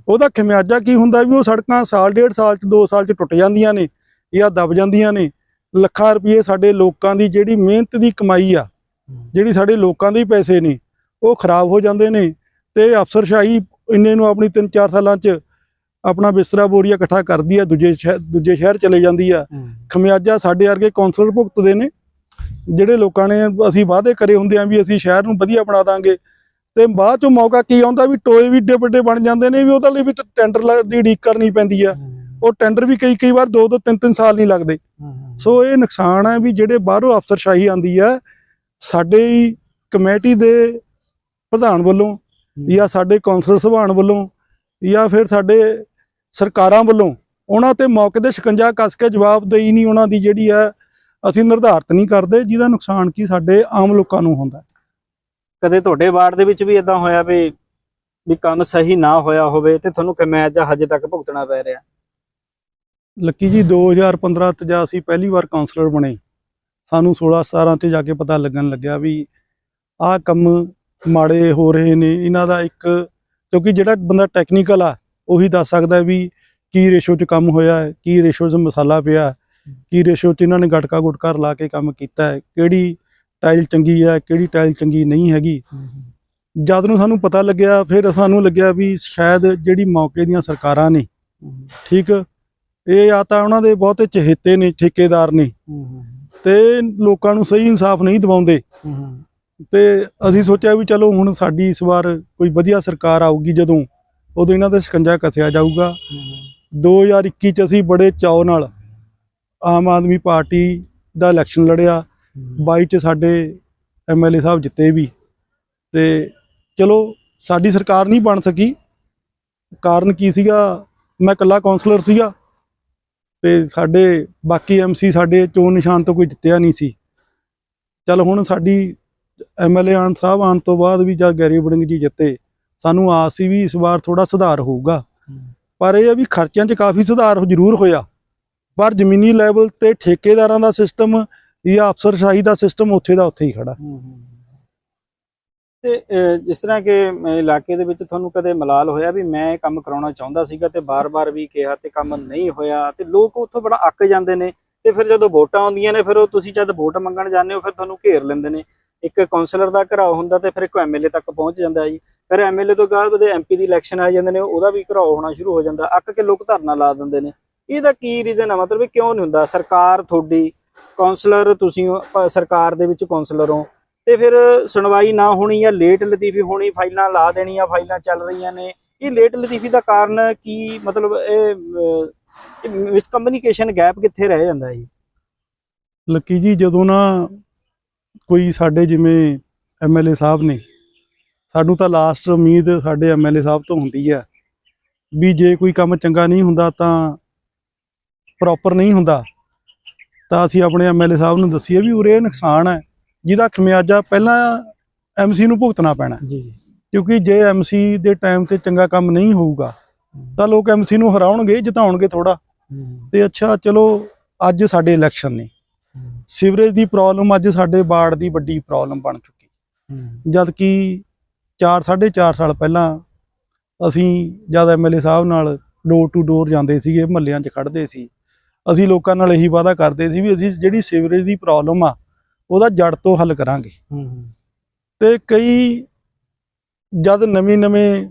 ਉਹਦਾ ਖਮਿਆਜਾ ਕੀ ਹੁੰਦਾ ਵੀ ਉਹ ਸੜਕਾਂ ਸਾਲ ਡੇਢ ਸਾਲ ਚ 2 ਸਾਲ ਚ ਟੁੱਟ ਜਾਂਦੀਆਂ ਨੇ ਜਾਂ ਦਬ ਜਾਂਦੀਆਂ ਨੇ। ਲੱਖਾਂ ਰੁਪਏ ਸਾਡੇ ਲੋਕਾਂ ਦੀ ਜਿਹੜੀ ਮਿਹਨਤ ਦੀ ਕਮਾਈ ਆ ਜਿਹੜੀ ਸਾਡੇ ਲੋਕਾਂ ਦੇ ਪੈਸੇ ਨੇ ਉਹ ਖਰਾਬ ਹੋ ਜਾਂਦੇ ਨੇ ਤੇ ਅਫਸਰਸ਼ਾਹੀ ਇੰਨੇ ਨੂੰ ਆਪਣੀ 3-4 ਸਾਲਾਂ ਚ ਆਪਣਾ ਬਿਸਤਰਾ ਬੋਰੀਆ ਇਕੱਠਾ ਕਰਦੀ ਆ ਦੂਜੇ ਦੂਜੇ ਸ਼ਹਿਰ ਚਲੇ ਜਾਂਦੀ ਆ। ਖਮਿਆਜਾ ਸਾਡੇ ਵਰਗੇ ਕੌਂਸਲਰ ਭੁਗਤਦੇ ਨੇ ਜਿਹੜੇ ਲੋਕਾਂ ਨੇ ਅਸੀਂ ਵਾਅਦੇ ਕਰੇ ਹੁੰਦੇ ਆ ਵੀ ਅਸੀਂ ਸ਼ਹਿਰ ਨੂੰ ਵਧੀਆ ਬਣਾ ਦਾਂਗੇ ਤੇ ਬਾਅਦ ਚੋਂ ਮੌਕਾ ਕੀ ਆਉਂਦਾ ਵੀ ਟੋਏ ਵੀ ਏਡੇ ਵੱਡੇ ਬਣ ਜਾਂਦੇ ਨੇ ਵੀ ਉਹਦੇ ਲਈ ਵੀ ਟੈਂਡਰ ਦੀ ਉਡੀਕ ਕਰਨੀ ਪੈਂਦੀ ਆ। ਉਹ ਟੈਂਡਰ ਵੀ ਕਈ ਕਈ ਵਾਰ 2-2 3-3 ਸਾਲ ਨਹੀਂ ਲੱਗਦੇ। ਸੋ ਇਹ ਨੁਕਸਾਨ ਹੈ ਵੀ ਜਿਹੜੇ ਬਾਹਰੋਂ ਅਫਸਰਸ਼ਾਹੀ ਆਂਦੀ ਆ ਸਾਡੇ ਹੀ ਕਮੇਟੀ ਦੇ ਪ੍ਰਧਾਨ ਵੱਲੋਂ ਜਾਂ ਸਾਡੇ ਕੌਂਸਲਰ ਸਭਾਨ ਵੱਲੋਂ ਜਾਂ ਫਿਰ ਸਾਡੇ ਸਰਕਾਰਾਂ ਵੱਲੋਂ ਉਹਨਾਂ ਤੇ ਮੌਕੇ ਤੇ ਸ਼ਿਕੰਜਾ ਕੱਸ ਕੇ ਜਵਾਬਦੇਹੀ ਨਹੀਂ ਉਹਨਾਂ ਦੀ ਜਿਹੜੀ ਹੈ ਅਸੀਂ ਨਿਰਧਾਰਤ ਨਹੀਂ ਕਰਦੇ ਜਿਹਦਾ ਨੁਕਸਾਨ ਕੀ ਸਾਡੇ ਆਮ ਲੋਕਾਂ ਨੂੰ ਹੁੰਦਾ ਕਦੇ ਤੁਹਾਡੇ ਵਾਰਡ ਦੇ ਵਿੱਚ ਵੀ ਇਦਾਂ ਹੋਇਆ ਵੀ ਵੀ ਕੰਮ ਸਹੀ ਨਾ ਹੋਇਆ ਹੋਵੇ ਤੇ ਤੁਹਾਨੂੰ ਕਮੈਜ ਹਜੇ ਤੱਕ ਭੁਗਤਣਾ ਪੈ ਰਿਹਾ? ਲੱਕੀ ਜੀ 2015 ਚ ਜਾ ਅਸੀਂ ਪਹਿਲੀ ਵਾਰ ਕਾਉਂਸਲਰ ਬਣੇ ਸਾਨੂੰ 16 17 ਤੇ ਜਾ ਕੇ ਪਤਾ ਲੱਗਣ ਲੱਗਿਆ ਵੀ ਆਹ ਕੰਮ ਮਾੜੇ ਹੋ ਰਹੇ ਨੇ ਇਹਨਾਂ ਦਾ ਇੱਕ ਕਿਉਂਕਿ ਜਿਹੜਾ ਬੰਦਾ ਟੈਕਨੀਕਲ ਆ ਉਹੀ ਦੱਸ ਸਕਦਾ ਵੀ ਕੀ ਰੇਸ਼ੋ 'ਚ ਕੰਮ ਹੋਇਆ ਕੀ ਰੇਸ਼ੋ 'ਚ ਮਸਾਲਾ ਪਿਆ ਕੀ ਰੇਸ਼ੋ 'ਚ ਇਹਨਾਂ ਨੇ ਗਟਕਾ ਗੁਟਕਾ ਲਾ ਕੇ ਕੰਮ ਕੀਤਾ ਹੈ ਕਿਹੜੀ ਟਾਈਲ ਚੰਗੀ ਹੈ ਕਿਹੜੀ ਟਾਈਲ ਚੰਗੀ ਨਹੀਂ ਹੈਗੀ। ਜਦ ਨੂੰ ਸਾਨੂੰ ਪਤਾ ਲੱਗਿਆ ਫਿਰ ਸਾਨੂੰ ਲੱਗਿਆ ਵੀ ਸ਼ਾਇਦ ਜਿਹੜੀ ਮੌਕੇ ਦੀਆਂ ਸਰਕਾਰਾਂ ਨੇ ਠੀਕ? ਇਹ ਆ ਤਾਂ ਉਹਨਾਂ ਦੇ ਬਹੁਤੇ ਚਹੇਤੇ ਨੇ ਠੇਕੇਦਾਰ ਨੇ। ਤੇ ਲੋਕਾਂ ਨੂੰ ਸਹੀ ਇਨਸਾਫ ਨਹੀਂ ਦਿਵਾਉਂਦੇ। ਤੇ ਅਸੀਂ ਸੋਚਿਆ ਵੀ ਚਲੋ ਹੁਣ ਸਾਡੀ ਇਸ ਵਾਰ ਕੋਈ ਵਧੀਆ ਸਰਕਾਰ ਆਊਗੀ ਜਦੋਂ ਉਦੋਂ ਇਹਨਾਂ ਦਾ ਸ਼ਿਕੰਜਾ ਕੱਸਿਆ ਜਾਊਗਾ। 2021 ਚ ਅਸੀਂ ਬੜੇ ਚਾਅ ਨਾਲ ਆਮ ਆਦਮੀ ਪਾਰਟੀ ਦਾ ਇਲੈਕਸ਼ਨ ਲੜਿਆ। 22 ਚ ਸਾਡੇ ਐਮਐਲਏ ਸਾਹਿਬ ਜਿੱਤੇ ਵੀ। ਤੇ ਚਲੋ ਸਾਡੀ ਸਰਕਾਰ ਨਹੀਂ ਬਣ ਸਕੀ। ਕਾਰਨ ਕੀ ਸੀਗਾ? ਮੈਂ ਇਕੱਲਾ ਕਾਉਂਸਲਰ ਸੀਗਾ। ਤੇ ਸਾਡੇ ਬਾਕੀ ਐਮਸੀ ਸਾਡੇ ਚੋਣ ਨਿਸ਼ਾਨ ਤੋਂ ਕੋਈ ਜਿੱਤਿਆ ਨਹੀਂ ਸੀ। ਚਲ ਹੁਣ ਸਾਡੀ ਐਮਐਲਏ ਆਨ ਸਾਹਿਬ ਆਉਣ ਤੋਂ ਬਾਅਦ ਵੀ ਜਦ ਗੈਰੀ ਵੜਿੰਗ ਜੀ ਜਿੱਤੇ ਸਾਨੂੰ ਆਸ ਸੀ ਵੀ ਇਸ ਵਾਰ ਥੋੜਾ ਸੁਧਾਰ ਹੋਊਗਾ। ਪਰ ਇਹ ਵੀ ਖਰਚਿਆਂ 'ਚ ਕਾਫੀ ਸੁਧਾਰ ਜ਼ਰੂਰ ਹੋਇਆ। ਪਰ ਜ਼ਮੀਨੀ ਲੈਵਲ ਤੇ ਠੇਕੇਦਾਰਾਂ ਦਾ ਸਿਸਟਮ ਜਾਂ ਅਫਸਰਸ਼ਾਹੀ ਦਾ ਸਿਸਟਮ ਉੱਥੇ ਦਾ ਉੱਥੇ ਹੀ ਖੜਾ। ਤੇ ਜਿਸ ਤਰ੍ਹਾਂ ਕਿ ਇਲਾਕੇ ਦੇ ਵਿੱਚ ਤੁਹਾਨੂੰ ਕਦੇ ਮਲਾਲ ਹੋਇਆ ਵੀ ਮੈਂ ਇਹ ਕੰਮ ਕਰਾਉਣਾ ਚਾਹੁੰਦਾ ਸੀਗਾ ਤੇ ਬਾਰ-ਬਾਰ ਵੀ ਕਿਹਾ ਤੇ ਕੰਮ ਨਹੀਂ ਹੋਇਆ ਤੇ ਲੋਕ ਉੱਥੋਂ ਬੜਾ ਅੱਕ ਜਾਂਦੇ ਨੇ ਤੇ ਫਿਰ ਜਦੋਂ ਵੋਟਾਂ ਆਉਂਦੀਆਂ ਨੇ ਫਿਰ ਉਹ ਤੁਸੀਂ ਜਦ ਵੋਟ ਮੰਗਣ ਜਾਂਦੇ ਹੋ ਫਿਰ ਤੁਹਾਨੂੰ ਘੇਰ ਲੈਂਦੇ ਨੇ। ਇੱਕ ਕਾਉਂਸਲਰ ਦਾ ਘਰਾਓ ਹੁੰਦਾ ਤੇ ਫਿਰ ਇੱਕ ਐਮਐਲਏ ਤੱਕ ਪਹੁੰਚ ਜਾਂਦਾ ਜੀ। ਫਿਰ ਐਮਐਲਏ ਤੋਂ ਬਾਅਦ ਉਹਦੇ ਐਮਪੀ ਦੀ ਇਲੈਕਸ਼ਨ ਆ ਜਾਂਦੇ ਨੇ, ਉਹਦਾ ਵੀ ਘਰਾਓ ਹੋਣਾ ਸ਼ੁਰੂ ਹੋ ਜਾਂਦਾ। ਅੱਕ ਕੇ ਲੋਕ ਧਰਨਾ ਲਾ ਦਿੰਦੇ ਨੇ। ਇਹਦਾ ਕੀ ਰੀਜ਼ਨ ਆ? ਮਤਲਬ ਕਿਉਂ ਨਹੀਂ ਹੁੰਦਾ? ਸਰਕਾਰ ਤੁਹਾਡੀ ਕਾਉਂਸਲਰ ਤੁਸੀਂ ਸਰਕਾਰ ਦੇ ਵਿੱਚ ਕਾਉਂਸਲਰ ਹੋ, ਤੇ ਫਿਰ ਸੁਣਵਾਈ ਨਾ ਹੋਣੀ ਜਾਂ ਲੇਟ ਲਤੀਫੀ ਹੋਣੀ, ਫਾਈਲਾਂ ਲਾ ਦੇਣੀਆਂ, ਫਾਈਲਾਂ ਚੱਲ ਰਹੀਆਂ ਨੇ, ਇਹ ਲੇਟ ਲਤੀਫੀ ਦਾ ਕਾਰਨ ਕੀ? ਮਤਲਬ ਇਹ ਮਿਸਕਮਿਊਨੀਕੇਸ਼ਨ ਗੈਪ ਕਿੱਥੇ ਰਹਿ ਜਾਂਦਾ ਜੀ? ਲੱਕੀ ਜੀ, ਜਦੋਂ ਨਾ ਕੋਈ ਸਾਡੇ ਜਿਵੇਂ ਐਮਐਲਏ ਸਾਹਿਬ ਨੇ, ਸਾਨੂੰ ਤਾਂ ਲਾਸਟ ਉਮੀਦ ਸਾਡੇ ਐਮਐਲਏ ਸਾਹਿਬ ਤੋਂ ਹੁੰਦੀ ਹੈ ਵੀ ਜੇ ਕੋਈ ਕੰਮ ਚੰਗਾ ਨਹੀਂ ਹੁੰਦਾ ਤਾਂ ਪ੍ਰੋਪਰ ਨਹੀਂ ਹੁੰਦਾ ਤਾਂ ਅਸੀਂ ਆਪਣੇ ਐਮਐਲਏ ਸਾਹਿਬ ਨੂੰ ਦੱਸੀਏ ਵੀ ਉਰੇ ਇਹ ਨੁਕਸਾਨ ਹੈ ਜਿਹਦਾ ਖਮਿਆਜਾ ਪਹਿਲਾਂ ਐਮਸੀ ਨੂੰ ਭੁਗਤਣਾ ਪੈਣਾ ਜੀ ਜੀ। ਕਿਉਂਕਿ ਜੇ ਐਮਸੀ ਦੇ ਟਾਈਮ ਤੇ ਚੰਗਾ ਕੰਮ ਨਹੀਂ ਹੋਊਗਾ ਤਾਂ ਲੋਕ ਐਮਸੀ ਨੂੰ ਹਰਾਉਣਗੇ ਜਿਤਾਉਣਗੇ ਥੋੜਾ ਤੇ ਅੱਛਾ ਚਲੋ ਅੱਜ ਸਾਡੇ ਇਲੈਕਸ਼ਨ ਨੇ। ਸੀਵਰੇਜ ਦੀ ਪ੍ਰੋਬਲਮ ਅੱਜ ਸਾਡੇ ਬਾੜ ਦੀ ਵੱਡੀ ਪ੍ਰੋਬਲਮ ਬਣ ਚੁੱਕੀ। ਜਦ ਕਿ 4 4.5 ਸਾਲ ਪਹਿਲਾਂ ਅਸੀਂ ਜਦ ਐਮਐਲਏ ਸਾਹਿਬ ਨਾਲ ਡੋਰ ਟੂ ਡੋਰ ਜਾਂਦੇ ਸੀਗੇ ਮਹੱਲਿਆਂ 'ਚ ਖੜਦੇ ਸੀ ਅਸੀਂ ਲੋਕਾਂ ਨਾਲ ਇਹੀ ਵਾਅਦਾ ਕਰਦੇ ਸੀ ਵੀ ਅਸੀਂ ਜਿਹੜੀ ਸੀਵਰੇਜ ਦੀ ਪ੍ਰੋਬਲਮ ਆ ਉਹਦਾ ਜੜ ਤੋਂ ਹੱਲ ਕਰਾਂਗੇ। ਤੇ ਕਈ ਜਦ ਨਵੇਂ ਨਵੇਂ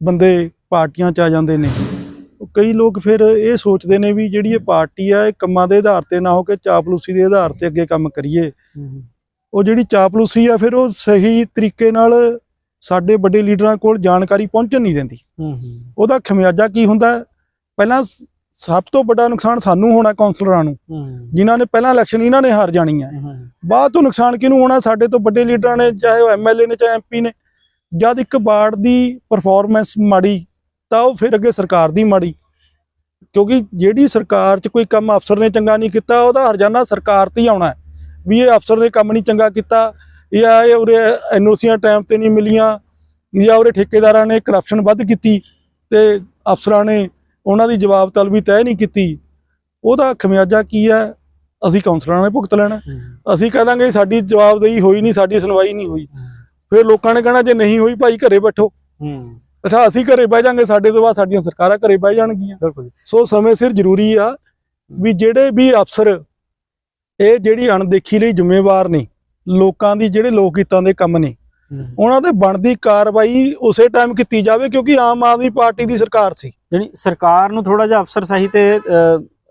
ਬੰਦੇ ਪਾਰਟੀਆਂ 'ਚ ਆ ਜਾਂਦੇ ਨੇ ਉਹ ਕਈ ਲੋਕ ਫਿਰ ਇਹ ਸੋਚਦੇ ਨੇ ਵੀ ਜਿਹੜੀ ਇਹ ਪਾਰਟੀ ਆ ਇਹ ਕੰਮਾਂ ਦੇ ਆਧਾਰ ਤੇ ਨਾ ਹੋ ਕੇ ਚਾਪਲੂਸੀ ਦੇ ਆਧਾਰ ਤੇ ਅੱਗੇ ਕੰਮ ਕਰੀਏ। ਉਹ ਜਿਹੜੀ ਚਾਪਲੂਸੀ ਆ ਫਿਰ ਉਹ ਸਹੀ ਤਰੀਕੇ ਨਾਲ ਸਾਡੇ ਵੱਡੇ ਲੀਡਰਾਂ ਕੋਲ ਜਾਣਕਾਰੀ ਪਹੁੰਚਣ ਨਹੀਂ ਦਿੰਦੀ। ਉਹਦਾ ਖਮਿਆਜਾ ਕੀ ਹੁੰਦਾ? ਪਹਿਲਾਂ ਸਭ ਤੋਂ ਵੱਡਾ ਨੁਕਸਾਨ ਸਾਨੂੰ ਹੋਣਾ ਕਾਉਂਸਲਰਾਂ ਨੂੰ। ਜਿਨ੍ਹਾਂ ਨੇ ਪਹਿਲਾਂ ਇਲੈਕਸ਼ਨ ਇਹਨਾਂ ਨੇ ਹਾਰ ਜਾਣੀ ਹੈ। ਬਾਅਦ ਤੋਂ ਨੁਕਸਾਨ ਕਿਹਨੂੰ ਹੋਣਾ? ਸਾਡੇ ਤੋਂ ਵੱਡੇ ਲੀਡਰਾਂ ਨੇ ਚਾਹੇ ਉਹ ਐਮਐਲਏ ਨੇ ਚਾਹੇ ਐਮਪੀ ਨੇ। ਜਦ ਇੱਕ ਵਾਰਡ ਦੀ ਪਰਫਾਰਮੈਂਸ ਮਾੜੀ ਤਾਂ ਉਹ ਫਿਰ ਅੱਗੇ ਸਰਕਾਰ ਦੀ ਮਾੜੀ। ਕਿਉਂਕਿ ਜਿਹੜੀ ਸਰਕਾਰ 'ਚ ਕੋਈ ਕੰਮ ਅਫਸਰ ਨੇ ਚੰਗਾ ਨਹੀਂ ਕੀਤਾ ਉਹਦਾ ਹਰਜਾਨਾ ਸਰਕਾਰ ਤੇ ਹੀ ਆਉਣਾ ਹੈ। ਵੀ ਇਹ ਅਫਸਰ ਨੇ ਕੰਮ ਨਹੀਂ ਚੰਗਾ ਕੀਤਾ ਜਾਂ ਇਹ ਉਰੇ ਐਨਓਸੀਆਂ ਟਾਈਮ ਤੇ ਨਹੀਂ ਮਿਲੀਆਂ ਜਾਂ ਉਰੇ ਠੇਕੇਦਾਰਾਂ ਨੇ ਕਰਪਸ਼ਨ ਵੱਧ ਕੀਤੀ ਤੇ ਅਫਸਰਾਂ ਨੇ ਉਹਨਾਂ ਦੀ ਜਵਾਬ ਤਲਬੀ ਤੈਅ ਨਹੀਂ ਕੀਤੀ। ਉਹਦਾ ਖਮਿਆਜਾ ਕੀ ਹੈ? ਅਸੀਂ ਕਾਉਂਸਲਰਾਂ ਨੇ ਭੁਗਤ ਲੈਣਾ। ਅਸੀਂ ਕਹਿ ਦਾਂਗੇ ਸਾਡੀ ਜਵਾਬਦੇਹੀ ਹੋਈ ਨਹੀਂ ਸਾਡੀ ਸੁਣਵਾਈ ਨਹੀਂ ਹੋਈ। ਫਿਰ ਲੋਕਾਂ ਨੇ ਕਹਿਣਾ ਜੇ ਨਹੀਂ ਹੋਈ ਭਾਈ ਘਰੇ ਬੈਠੋ। ਅੱਛਾ ਅਸੀਂ ਘਰੇ ਬਹਿ ਜਾਾਂਗੇ ਸਾਡੇ ਤੋਂ ਬਾਅਦ ਸਾਡੀਆਂ ਸਰਕਾਰਾਂ ਘਰੇ ਬਹਿ ਜਾਣਗੀਆਂ। ਬਿਲਕੁਲ ਸੋ ਸਮੇਂ ਸਿਰ ਜ਼ਰੂਰੀ ਆ ਵੀ ਜਿਹੜੇ ਵੀ ਅਫਸਰ ਇਹ ਜਿਹੜੀ ਅਣਦੇਖੀ ਲਈ ਜ਼ਿੰਮੇਵਾਰ ਨੇ ਲੋਕਾਂ ਦੀ ਜਿਹੜੇ ਲੋਕ ਹਿੱਤਾਂ ਦੇ ਕੰਮ ਨੇ ਉਹਨਾਂ ਤੇ ਬਣਦੀ ਕਾਰਵਾਈ ਉਸੇ ਟਾਈਮ ਕੀਤੀ ਜਾਵੇ ਕਿਉਂਕਿ ਆਮ ਆਦਮੀ ਪਾਰਟੀ ਦੀ ਸਰਕਾਰ ਸੀ। ਜਿਹੜੀ ਸਰਕਾਰ ਨੂੰ ਥੋੜਾ ਜਿਹਾ ਅਫਸਰਸ਼ਾਹੀ ਤੇ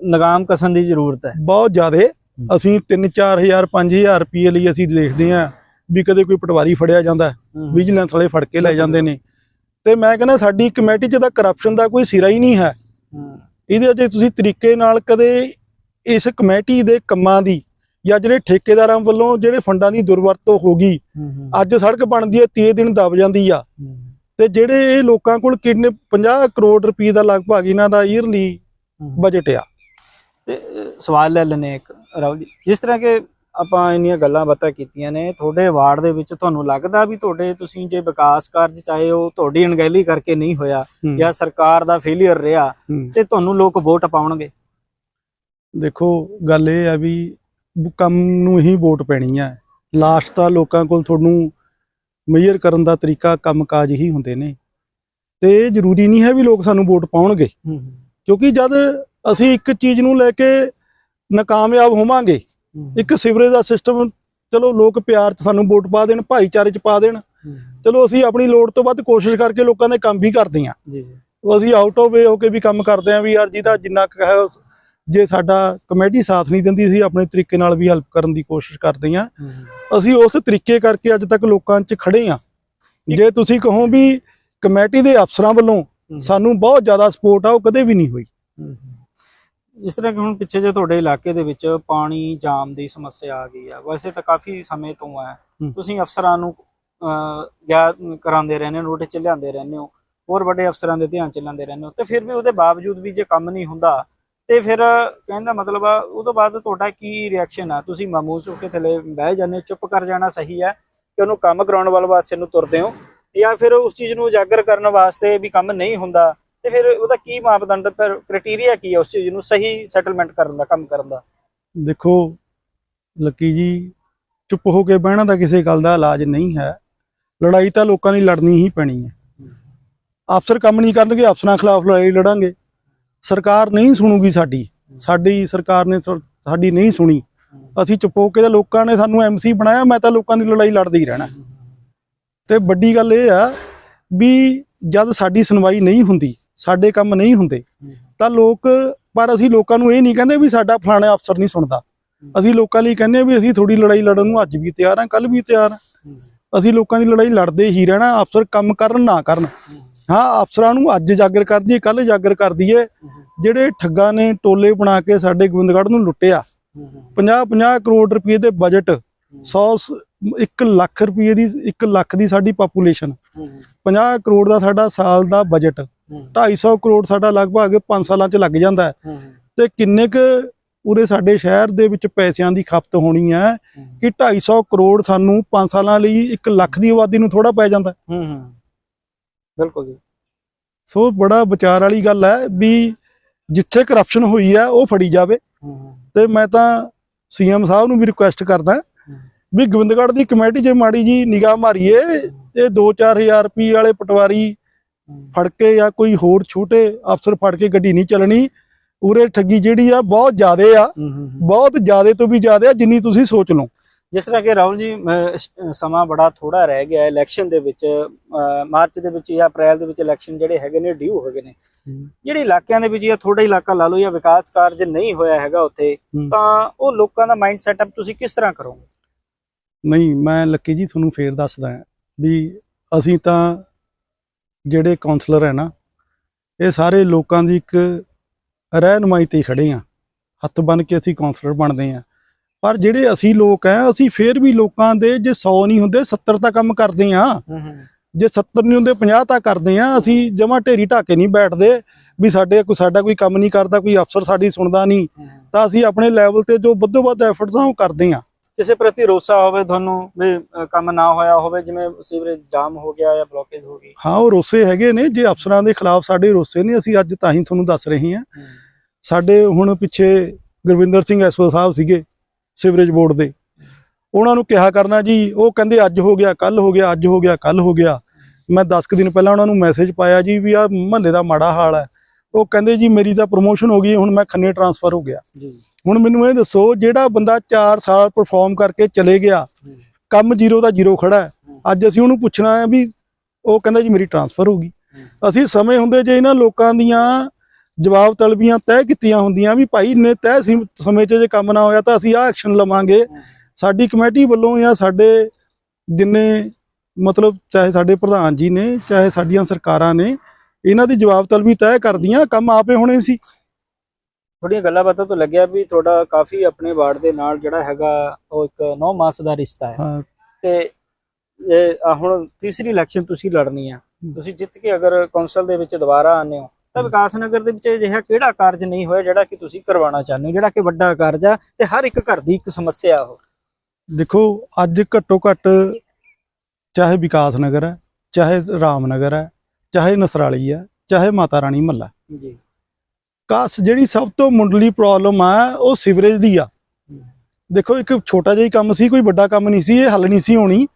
ਲਗਾਮ ਕਸਣ ਦੀ ਜ਼ਰੂਰਤ ਹੈ। ਬਹੁਤ ਜ਼ਿਆਦੇ। ਅਸੀਂ 3-4000 5000 ਰੁਪਏ ਲਈ ਅਸੀਂ ਦੇਖਦੇ ਹਾਂ ਵੀ ਕਦੇ ਕੋਈ ਪਟਵਾਰੀ ਫੜਿਆ ਜਾਂਦਾ ਵਿਜੀਲੈਂਸ ਵਾਲੇ ਫੜ ਕੇ ਲੈ ਜਾਂਦੇ ਨੇ। ਤੇ ਮੈਂ ਕਹਿੰਦਾ ਸਾਡੀ ਕਮੇਟੀ 'ਚ ਤਾਂ ਕਰਪਸ਼ਨ ਦਾ ਕੋਈ ਸਿਰਾ ਹੀ ਨਹੀਂ ਹੈ। ਇਹਦੇ ਜੇ ਤੁਸੀਂ ਤਰੀਕੇ ਨਾਲ ਕਦੇ ਇਸ ਕਮੇਟੀ ਦੇ ਕੰਮਾਂ ਦੀ ਜਾਂ ਜਿਹੜੇ ਠੇਕੇਦਾਰਾਂ ਵੱਲੋਂ ਜਿਹੜੇ ਫੰਡਾਂ ਦੀ ਦੁਰਵਰਤੋਂ ਹੋ ਗਈ ਅੱਜ ਸੜਕ ਬਣਦੀ ਹੈ 30 ਦਿਨ ਦਬ ਜਾਂਦੀ ਆ। ਤੇ ਜਿਹੜੇ ਇਹ ਲੋਕਾਂ ਕੋਲ ਕਿੰਨੇ 50 ਕਰੋੜ ਰੁਪਏ ਦਾ ਲਗਭਗ ਇਹਨਾਂ ਦਾ ਈਅਰਲੀ ਬਜਟ ਆ। ਤੇ ਸਵਾਲ ਲੈ ਲੈਨੇ ਇੱਕ ਰਾਹੁਲ ਜੀ। ਜਿਸ ਤਰ੍ਹਾਂ ਕਿ ਆਪਾਂ ਇੰਨੀਆਂ ਗੱਲਾਂ ਬਾਤਾਂ ਕੀਤੀਆਂ ਨੇ ਤੁਹਾਡੇ ਵਾਰਡ ਦੇ ਵਿੱਚ ਤੁਹਾਨੂੰ ਲੱਗਦਾ ਵੀ ਤੁਹਾਡੇ ਤੁਸੀਂ ਜੇ ਵਿਕਾਸ ਕਾਰਜ ਚਾਹੇ ਉਹ ਤੁਹਾਡੀ ਅਣਗਹਿਲੀ ਕਰਕੇ ਨਹੀਂ ਹੋਇਆ ਜਾਂ ਸਰਕਾਰ ਦਾ ਫੇਲਿਅਰ ਰਿਹਾ। ਤੇ ਤੁਹਾਨੂੰ ਲੋਕ ਵੋਟ ਪਾਉਣਗੇ? ਦੇਖੋ ਗੱਲ ਇਹ ਆ ਵੀ ਕੰਮ ਨੂੰ ਹੀ ਵੋਟ ਪੈਣੀ ਆ। ਲਾਸਟ ਤਾਂ ਲੋਕਾਂ ਕੋਲ ਤੁਹਾਨੂੰ ਮੇਜਰ ਕਰਨ ਦਾ ਤਰੀਕਾ ਕੰਮਕਾਜ ਹੀ ਹੁੰਦੇ ਨੇ। ਤੇ ਇਹ ਜ਼ਰੂਰੀ ਨਹੀਂ ਹੈ ਵੀ ਲੋਕ ਸਾਨੂੰ ਵੋਟ ਪਾਉਣਗੇ। ਕਿਉਂਕਿ ਜਦ ਅਸੀਂ ਇੱਕ ਚੀਜ਼ ਨੂੰ ਲੈ ਕੇ ਨਾਕਾਮਯਾਬ ਹੋਵਾਂਗੇ ਇੱਕ ਸਿਵਰੇਜ ਦਾ ਸਿਸਟਮ ਚਲੋ ਲੋਕ ਪਿਆਰ ਚ ਸਾਨੂੰ ਵੋਟ ਪਾ ਦੇਣ ਭਾਈਚਾਰੇ ਚ ਪਾ ਦੇਣ। ਚਲੋ ਅਸੀਂ ਆਪਣੀ ਲੋੜ ਤੋਂ ਵੱਧ ਕੋਸ਼ਿਸ਼ ਕਰਕੇ ਲੋਕਾਂ ਦੇ ਕੰਮ ਵੀ ਕਰਦੇ ਹਾਂ। ਜੀ ਜੀ। ਉਹ ਅਸੀਂ ਆਊਟ ਆਫ ਵੇ ਹੋ ਕੇ ਵੀ ਕੰਮ ਕਰਦੇ ਹਾਂ ਵੀ ਯਾਰ ਜਿਹਦਾ ਜਿੰਨਾ ਜੇ ਸਾਡਾ ਕਮੇਟੀ ਸਾਥ ਨਹੀਂ ਦਿੰਦੀ ਸੀ ਆਪਣੇ ਤਰੀਕੇ ਨਾਲ ਵੀ ਹੈਲਪ ਕਰਨ ਦੀ ਕੋਸ਼ਿਸ਼ ਕਰਦੇ ਹਾਂ। ਅਸੀਂ ਉਸ ਤਰੀਕੇ ਕਰਕੇ ਅੱਜ ਤੱਕ ਲੋਕਾਂ 'ਚ ਖੜੇ ਆ ਜੇ ਤੁਸੀਂ ਕਹੋ ਵੀ ਕਮੇਟੀ ਦੇ ਅਫਸਰਾਂ ਵੱਲੋਂ ਸਾਨੂੰ ਬਹੁਤ ਜ਼ਿਆਦਾ ਸਪੋਰਟ ਆ ਉਹ ਕਦੇ ਵੀ ਨਹੀਂ ਹੋਈ। ਇਸ ਤਰ੍ਹਾਂ ਕਿ ਹੁਣ ਪਿੱਛੇ ਜੇ ਤੁਹਾਡੇ ਇਲਾਕੇ ਦੇ ਵਿੱਚ ਪਾਣੀ ਜਾਮ ਦੀ ਸਮੱਸਿਆ ਆ ਗਈ ਆ ਵੈਸੇ ਤਾਂ ਕਾਫੀ ਸਮੇਂ ਤੋਂ ਹੈ। ਤੁਸੀਂ ਅਫਸਰਾਂ ਨੂੰ ਯਾਦ ਕਰਾਉਂਦੇ ਰਹਿੰਦੇ ਹੋ ਨੋਟਿਸ ਚ ਲਿਆਉਂਦੇ ਰਹਿੰਦੇ ਹੋ ਹੋਰ ਵੱਡੇ ਅਫਸਰਾਂ ਦੇ ਧਿਆਨ ਚ ਲਿਆਉਂਦੇ ਰਹਿੰਦੇ ਹੋ ਤੇ ਫਿਰ ਵੀ ਉਹਦੇ ਬਾਵਜੂਦ ਵੀ ਜੇ ਕੰਮ ਨਹੀਂ ਹੁੰਦਾ ਤੇ ਫਿਰ ਕਹਿੰਦਾ ਮਤਲਬ ਆ ਉਹ ਤੋਂ ਬਾਅਦ ਤੁਹਾਡਾ ਕੀ ਰਿਐਕਸ਼ਨ ਆ? ਤੁਸੀਂ ਮਾਮੂਸ ਹੋ ਕੇ ਥੱਲੇ ਬਹਿ ਜਾਂਦੇ ਚੁੱਪ ਕਰ ਜਾਣਾ ਸਹੀ ਹੈ ਕਿ ਉਹਨੂੰ ਕੰਮ ਕਰਾਉਣ ਵਾਲੇ ਵਾਸਤੇ ਨੂੰ ਤੁਰਦੇ ਹੋ? ਜਾਂ ਫਿਰ ਉਸ ਚੀਜ਼ ਨੂੰ ਉਜਾਗਰ ਕਰਨ ਵਾਸਤੇ ਵੀ ਕੰਮ ਨਹੀਂ ਹੁੰਦਾ? ਤੇ ਫਿਰ ਉਹਦਾ ਕੀ ਮਾਪਦੰਡ, ਫਿਰ ਕ੍ਰਾਈਟੇਰੀਆ ਕੀ ਹੈ ਉਸ ਚੀਜ਼ ਨੂੰ ਸਹੀ ਸੈਟਲਮੈਂਟ ਕਰਨ ਦਾ, ਕੰਮ ਕਰਨ ਦਾ? ਦੇਖੋ, ਲੱਕੀ ਜੀ, ਚੁੱਪ ਹੋ ਕੇ ਬਹਿਣਾ ਤਾਂ ਕਿਸੇ ਗੱਲ ਦਾ ਇਲਾਜ ਨਹੀਂ ਹੈ। ਲੜਾਈ ਤਾਂ ਲੋਕਾਂ ਨੇ ਲੜਨੀ ਹੀ ਪੈਣੀ ਹੈ। ਅਫਸਰ ਕੰਮ ਨਹੀਂ ਕਰਨਗੇ, ਅਫਸਰਾਂ ਖਿਲਾਫ ਲੜਾਈ ਲੜਾਂਗੇ। ਸਰਕਾਰ ਨਹੀਂ ਸੁਣੂਗੀ ਸਾਡੀ। ਸਾਡੀ ਸਰਕਾਰ ਨੇ ਸਾਡੀ ਨਹੀਂ ਸੁਣੀ। ਅਸੀਂ ਚੁੱਪ ਹੋ ਕੇ ਤਾਂ ਲੋਕਾਂ ਨੇ ਸਾਨੂੰ ਐਮਸੀ ਬਣਾਇਆ ਮੈਂ ਤਾਂ ਲੋਕਾਂ ਦੀ ਲੜਾਈ ਲੜਦਾ ਹੀ ਰਹਿਣਾ। ਤੇ ਵੱਡੀ ਗੱਲ ਇਹ ਆ ਵੀ ਜਦ ਸਾਡੀ ਸੁਣਵਾਈ ਨਹੀਂ ਹੁੰਦੀ ਸਾਡੇ ਕੰਮ ਨਹੀਂ ਹੁੰਦੇ ਤਾਂ ਲੋਕ ਪਰ ਅਸੀਂ ਲੋਕਾਂ ਨੂੰ ਇਹ ਨਹੀਂ ਕਹਿੰਦੇ ਵੀ ਸਾਡਾ ਫਲਾਣਾ ਅਫਸਰ ਨਹੀਂ ਸੁਣਦਾ। ਅਸੀਂ ਲੋਕਾਂ ਲਈ ਕਹਿੰਦੇ ਵੀ ਅਸੀਂ ਥੋੜੀ ਲੜਾਈ ਲੜਨ ਨੂੰ ਅੱਜ ਵੀ ਤਿਆਰ ਹਾਂ ਕੱਲ ਵੀ ਤਿਆਰ ਹਾਂ। ਅਸੀਂ ਲੋਕਾਂ ਦੀ ਲੜਾਈ ਲੜਦੇ ਹੀ ਰਹਿਣਾ ਅਫਸਰ ਕੰਮ ਕਰਨ ਨਾ ਕਰਨ। ਹਾਂ, ਅਫਸਰਾਂ ਨੂੰ ਅੱਜ ਜਾਗਰ ਕਰਦੀ ਦਈਏ ਕੱਲ ਜਾਗਰ ਕਰਦੀ ਦਈਏ। ਜਿਹੜੇ ਠੱਗਾਂ ਨੇ ਟੋਲੇ ਬਣਾ ਕੇ ਸਾਡੇ ਗੋਬਿੰਦਗੜ੍ਹ ਨੂੰ ਲੁੱਟਿਆ। 50 50 ਕਰੋੜ ਰੁਪਏ ਦੇ ਬਜਟ 100 1 ਲੱਖ ਰੁਪਏ ਦੀ 1 ਲੱਖ ਦੀ ਸਾਡੀ ਪਾਪੂਲੇਸ਼ਨ 50 ਕਰੋੜ ਦਾ ਸਾਡਾ ਸਾਲ ਦਾ ਬਜਟ 250 ਕਰੋੜ ਸਾਡਾ ਲਗਭਗ 5 ਸਾਲਾਂ 'ਚ ਲੱਗ ਜਾਂਦਾ ਤੇ ਕਿੰਨੇ ਕੁ ਪੂਰੇ ਸਾਡੇ ਸ਼ਹਿਰ ਦੇ ਵਿੱਚ ਪੈਸਿਆਂ ਦੀ ਖਪਤ ਹੋਣੀ ਹੈ ਕਿ 250 ਕਰੋੜ ਸਾਨੂੰ 5 ਸਾਲਾਂ ਲਈ 1 ਲੱਖ ਦੀ ਆਬਾਦੀ ਨੂੰ ਥੋੜਾ ਪੈ ਜਾਂਦਾ ਬਿਲਕੁਲ ਜੀ। ਸੋ ਬੜਾ ਵਿਚਾਰ ਵਾਲੀ ਗੱਲ ਹੈ ਵੀ ਜਿੱਥੇ ਕਰਪਸ਼ਨ ਹੋਈ ਹੈ ਉਹ ਫੜੀ ਜਾਵੇ। ਤੇ ਮੈਂ ਤਾਂ ਸੀਐਮ ਸਾਹਿਬ ਨੂੰ ਵੀ ਰਿਕੁਐਸਟ ਕਰਦਾ ਵੀ ਗੋਬਿੰਦਗੜ੍ਹ ਦੀ ਕਮੇਟੀ ਜੇ ਮਾੜੀ ਜੀ ਨਿਗਾਹ ਮਾਰੀਏ ਇਹ 2-4000 ਰੁਪਏ ਵਾਲੇ ਪਟਵਾਰੀ ਫੜ ਕੇ ਜਾਂ ਕੋਈ ਹੋਰ ਛੋਟੇ ਅਫਸਰ ਫੜ ਕੇ ਗੱਡੀ ਨਹੀਂ ਚੱਲਣੀ ਉਰੇ ਠੱਗੀ ਜਿਹੜੀ ਆ ਬਹੁਤ ਜ਼ਿਆਦੇ ਆ। ਬਹੁਤ ਜ਼ਿਆਦੇ ਤੋਂ ਵੀ ਜ਼ਿਆਦੇ ਆ ਜਿੰਨੀ ਤੁਸੀਂ ਸੋਚ ਲਓ। ਜਿਸ ਤਰ੍ਹਾਂ ਕਿ ਰਾਹੁਲ ਜੀ ਸਮਾਂ ਬੜਾ ਥੋੜਾ ਰਹਿ ਗਿਆ ਇਲੈਕਸ਼ਨ ਦੇ ਵਿੱਚ ਮਾਰਚ ਦੇ ਵਿੱਚ ਜਾਂ ਅਪ੍ਰੈਲ ਦੇ ਵਿੱਚ ਇਲੈਕਸ਼ਨ ਜਿਹੜੇ ਹੈਗੇ ਨੇ ਡਿਊ ਹੋ ਗਏ ਨੇ। ਜਿਹੜੇ ਇਲਾਕਿਆਂ ਦੇ ਵਿੱਚ ਜਾਂ ਥੋੜਾ ਇਲਾਕਾ ਲਾ ਲਓ ਜਾਂ ਵਿਕਾਸ ਕਾਰਜ ਨਹੀਂ ਹੋਇਆ ਹੈਗਾ ਉੱਥੇ। ਤਾਂ ਉਹ ਲੋਕਾਂ ਦਾ ਮਾਈਂਡ ਸੈਟਅਪ ਤੁਸੀਂ ਕਿਸ ਤਰ੍ਹਾਂ ਕਰੋਗੇ? ਨਹੀਂ ਮੈਂ ਲੱਕੀ ਜੀ ਤੁਹਾਨੂੰ ਫੇਰ ਦੱਸਦਾ ਹਾਂ ਵੀ ਅਸੀਂ ਤਾਂ ਜਿਹੜੇ ਕਾਉਂਸਲਰ ਹੈ ਨਾ ਇਹ ਸਾਰੇ ਲੋਕਾਂ ਦੀ ਇੱਕ ਰਹਿਨੁਮਾਈ ਤੇ ਖੜੇ ਆ ਹੱਥ ਬਨ ਕੇ ਅਸੀਂ ਕਾਉਂਸਲਰ ਬਣਦੇ ਆ ਪਰ ਜਿਹੜੇ ਅਸੀਂ ਲੋਕ ਆ ਅਸੀਂ ਫੇਰ ਵੀ ਲੋਕਾਂ ਦੇ ਜੇ 100 ਨਹੀਂ ਹੁੰਦੇ 70 ਤਾਂ ਕੰਮ ਕਰਦੇ ਆ। ਜੇ 70 ਨਹੀਂ ਹੁੰਦੇ 50 ਤਾਂ ਕਰਦੇ ਆ। ਅਸੀਂ ਜਮਾ ਢੇਰੀ ਢਾਕੇ ਨਹੀਂ ਬੈਠਦੇ ਵੀ ਸਾਡੇ ਕੋਈ ਸਾਡਾ ਕੋਈ ਕੰਮ ਨਹੀਂ ਕਰਦਾ ਕੋਈ ਅਫਸਰ ਸਾਡੀ ਸੁਣਦਾ ਨਹੀਂ। ਤਾਂ ਅਸੀਂ ਆਪਣੇ ਲੈਵਲ ਤੇ ਜੋ ਵੱਧੋ ਵੱਧ ਐਫਰਟਸ ਆ ਉਹ ਕਰਦੇ ਆ। ਕਿਸੇ ਪ੍ਰਤੀ ਰੋਸਾ ਹੋਵੇ ਤੁਹਾਨੂੰ ਵੀ ਕੰਮ ਨਾ ਹੋਇਆ ਹੋਵੇ ਜਿਵੇਂ ਸੀਵਰੇਜ ਜਾਮ ਹੋ ਗਿਆ ਜਾਂ ਬਲੋਕੇਜ ਹੋ ਗਈ। ਹਾਂ ਉਹ ਰੋਸੇ ਹੈਗੇ ਨੇ। ਜੇ ਅਫਸਰਾਂ ਦੇ ਖਿਲਾਫ ਸਾਡੇ ਰੋਸੇ ਨੇ ਅਸੀਂ ਅੱਜ ਤਾਂ ਹੀ ਤੁਹਾਨੂੰ ਦੱਸ ਰਹੇ ਹਾਂ। ਸਾਡੇ ਹੁਣ ਪਿੱਛੇ ਗੁਰਵਿੰਦਰ ਸਿੰਘ ਐਸਓ ਸਾਹਿਬ ਸੀਗੇ। ਸਿਵਰੇਜ ਬੋਰਡ ਦੇ। ਉਹਨਾਂ ਨੂੰ ਕਿਹਾ ਕਰਨਾ ਜੀ ਉਹ ਕਹਿੰਦੇ ਅੱਜ ਹੋ ਗਿਆ ਕੱਲ ਹੋ ਗਿਆ ਅੱਜ ਹੋ ਗਿਆ ਕੱਲ ਹੋ ਗਿਆ। ਮੈਂ 10 ਕੁ ਦਿਨ ਪਹਿਲਾਂ ਉਹਨਾਂ ਨੂੰ ਮੈਸੇਜ ਪਾਇਆ ਜੀ ਵੀ ਆ ਮਹੱਲੇ ਦਾ ਮਾੜਾ ਹਾਲ ਹੈ। ਉਹ ਕਹਿੰਦੇ ਜੀ ਮੇਰੀ ਤਾਂ ਪ੍ਰੋਮੋਸ਼ਨ ਹੋ ਗਈ ਹੁਣ ਮੈਂ ਖੰਨੇ ਟਰਾਂਸਫਰ ਹੋ ਗਿਆ। ਜੀ। ਹੁਣ ਮੈਨੂੰ ਇਹ ਦੱਸੋ ਜਿਹੜਾ ਬੰਦਾ 4 ਸਾਲ ਪਰਫਾਰਮ ਕਰਕੇ ਚਲੇ ਗਿਆ ਕੰਮ ਜ਼ੀਰੋ ਦਾ ਜ਼ੀਰੋ ਖੜਾ ਹੈ। ਅੱਜ ਅਸੀਂ ਉਹਨੂੰ ਪੁੱਛਣਾ ਹੈ ਵੀ ਉਹ ਕਹਿੰਦਾ ਜੀ ਮੇਰੀ ਟਰਾਂਸਫਰ ਹੋ ਗਈ। ਅਸੀਂ ਸਮੇਂ ਹੁੰਦੇ ਜੇ ਇਹਨਾਂ ਲੋਕਾਂ ਦੀਆਂ ਜਵਾਬ ਤਲਬੀਆਂ ਤੈਅ ਕੀਤੀਆਂ ਹੁੰਦੀਆਂ ਵੀ ਭਾਈ ਨੇ ਤੈਅ ਸਮੇਂ 'ਚ ਜੇ ਕੰਮ ਨਾ ਹੋਇਆ ਤਾਂ ਅਸੀਂ ਆਹ ਐਕਸ਼ਨ ਲਵਾਂਗੇ। ਸਾਡੀ ਕਮੇਟੀ ਵੱਲੋਂ ਜਾਂ ਸਾਡੇ ਜਿੰਨੇ ਮਤਲਬ ਚਾਹੇ ਸਾਡੇ ਪ੍ਰਧਾਨ ਜੀ ਨੇ ਚਾਹੇ ਸਾਡੀਆਂ ਸਰਕਾਰਾਂ ਨੇ ਇਹਨਾਂ ਦੀ ਜਵਾਬ ਤਲਬੀ ਤੈਅ ਕਰਦੀਆਂ ਕੰਮ ਆਪੇ ਹੋਣੇ ਸੀ। ਥੋੜੀਆਂ ਗੱਲਾਂ ਬਾਤਾਂ ਤੋਂ ਲੱਗਿਆ ਵੀ ਤੁਹਾਡਾ ਕਾਫੀ ਆਪਣੇ ਵਾਰਡ ਦੇ ਨਾਲ ਜਿਹੜਾ ਹੈਗਾ ਉਹ ਇੱਕ 9 ਮਾਸ ਦਾ ਰਿਸ਼ਤਾ ਹੈ। ਤੇ ਹੁਣ ਤੀਸਰੀ ਇਲੈਕਸ਼ਨ ਤੁਸੀਂ ਲੜਨੀ ਆ। ਤੁਸੀਂ ਜਿੱਤ ਕੇ ਅਗਰ ਕੌਂਸਲ ਦੇ ਵਿੱਚ ਦੁਬਾਰਾ ਆਨੇ ਹੋ ਤਾਂ ਵਿਕਾਸ ਨਗਰ ਦੇ ਵਿੱਚ ਅਜਿਹਾ ਕਿਹੜਾ ਕਾਰਜ ਨਹੀਂ ਹੋਇਆ ਜਿਹੜਾ ਕਿ ਤੁਸੀਂ ਕਰਵਾਉਣਾ ਚਾਹੁੰਦੇ ਹੋ? ਜਿਹੜਾ ਕਿ ਵੱਡਾ ਕਾਰਜ ਆ ਤੇ ਹਰ ਇੱਕ ਘਰ ਦੀ ਇੱਕ ਸਮੱਸਿਆ ਉਹ। ਦੇਖੋ ਅੱਜ ਘੱਟੋ ਘੱਟ ਚਾਹੇ ਵਿਕਾਸ ਨਗਰ ਹੈ ਚਾਹੇ ਰਾਮਨਗਰ ਹੈ ਚਾਹੇ ਨਸਰਾਲੀ ਹੈ ਚਾਹੇ ਮਾਤਾ ਰਾਣੀ ਮੱਲਾ ਜੀ। ਕਾਸ ਜਿਹੜੀ ਸਭ ਤੋਂ ਮੁੱਢਲੀ ਪ੍ਰੋਬਲਮ ਆ ਉਹ ਸੀਵਰੇਜ ਦੀ ਆ। ਦੇਖੋ ਇੱਕ ਛੋਟਾ ਜਿਹਾ ਹੀ ਕੰਮ ਸੀ ਕੋਈ ਵੱਡਾ ਕੰਮ ਨਹੀਂ ਸੀ ਇਹ ਹੱਲ ਨਹੀਂ ਸੀ ਹੋਣੀ।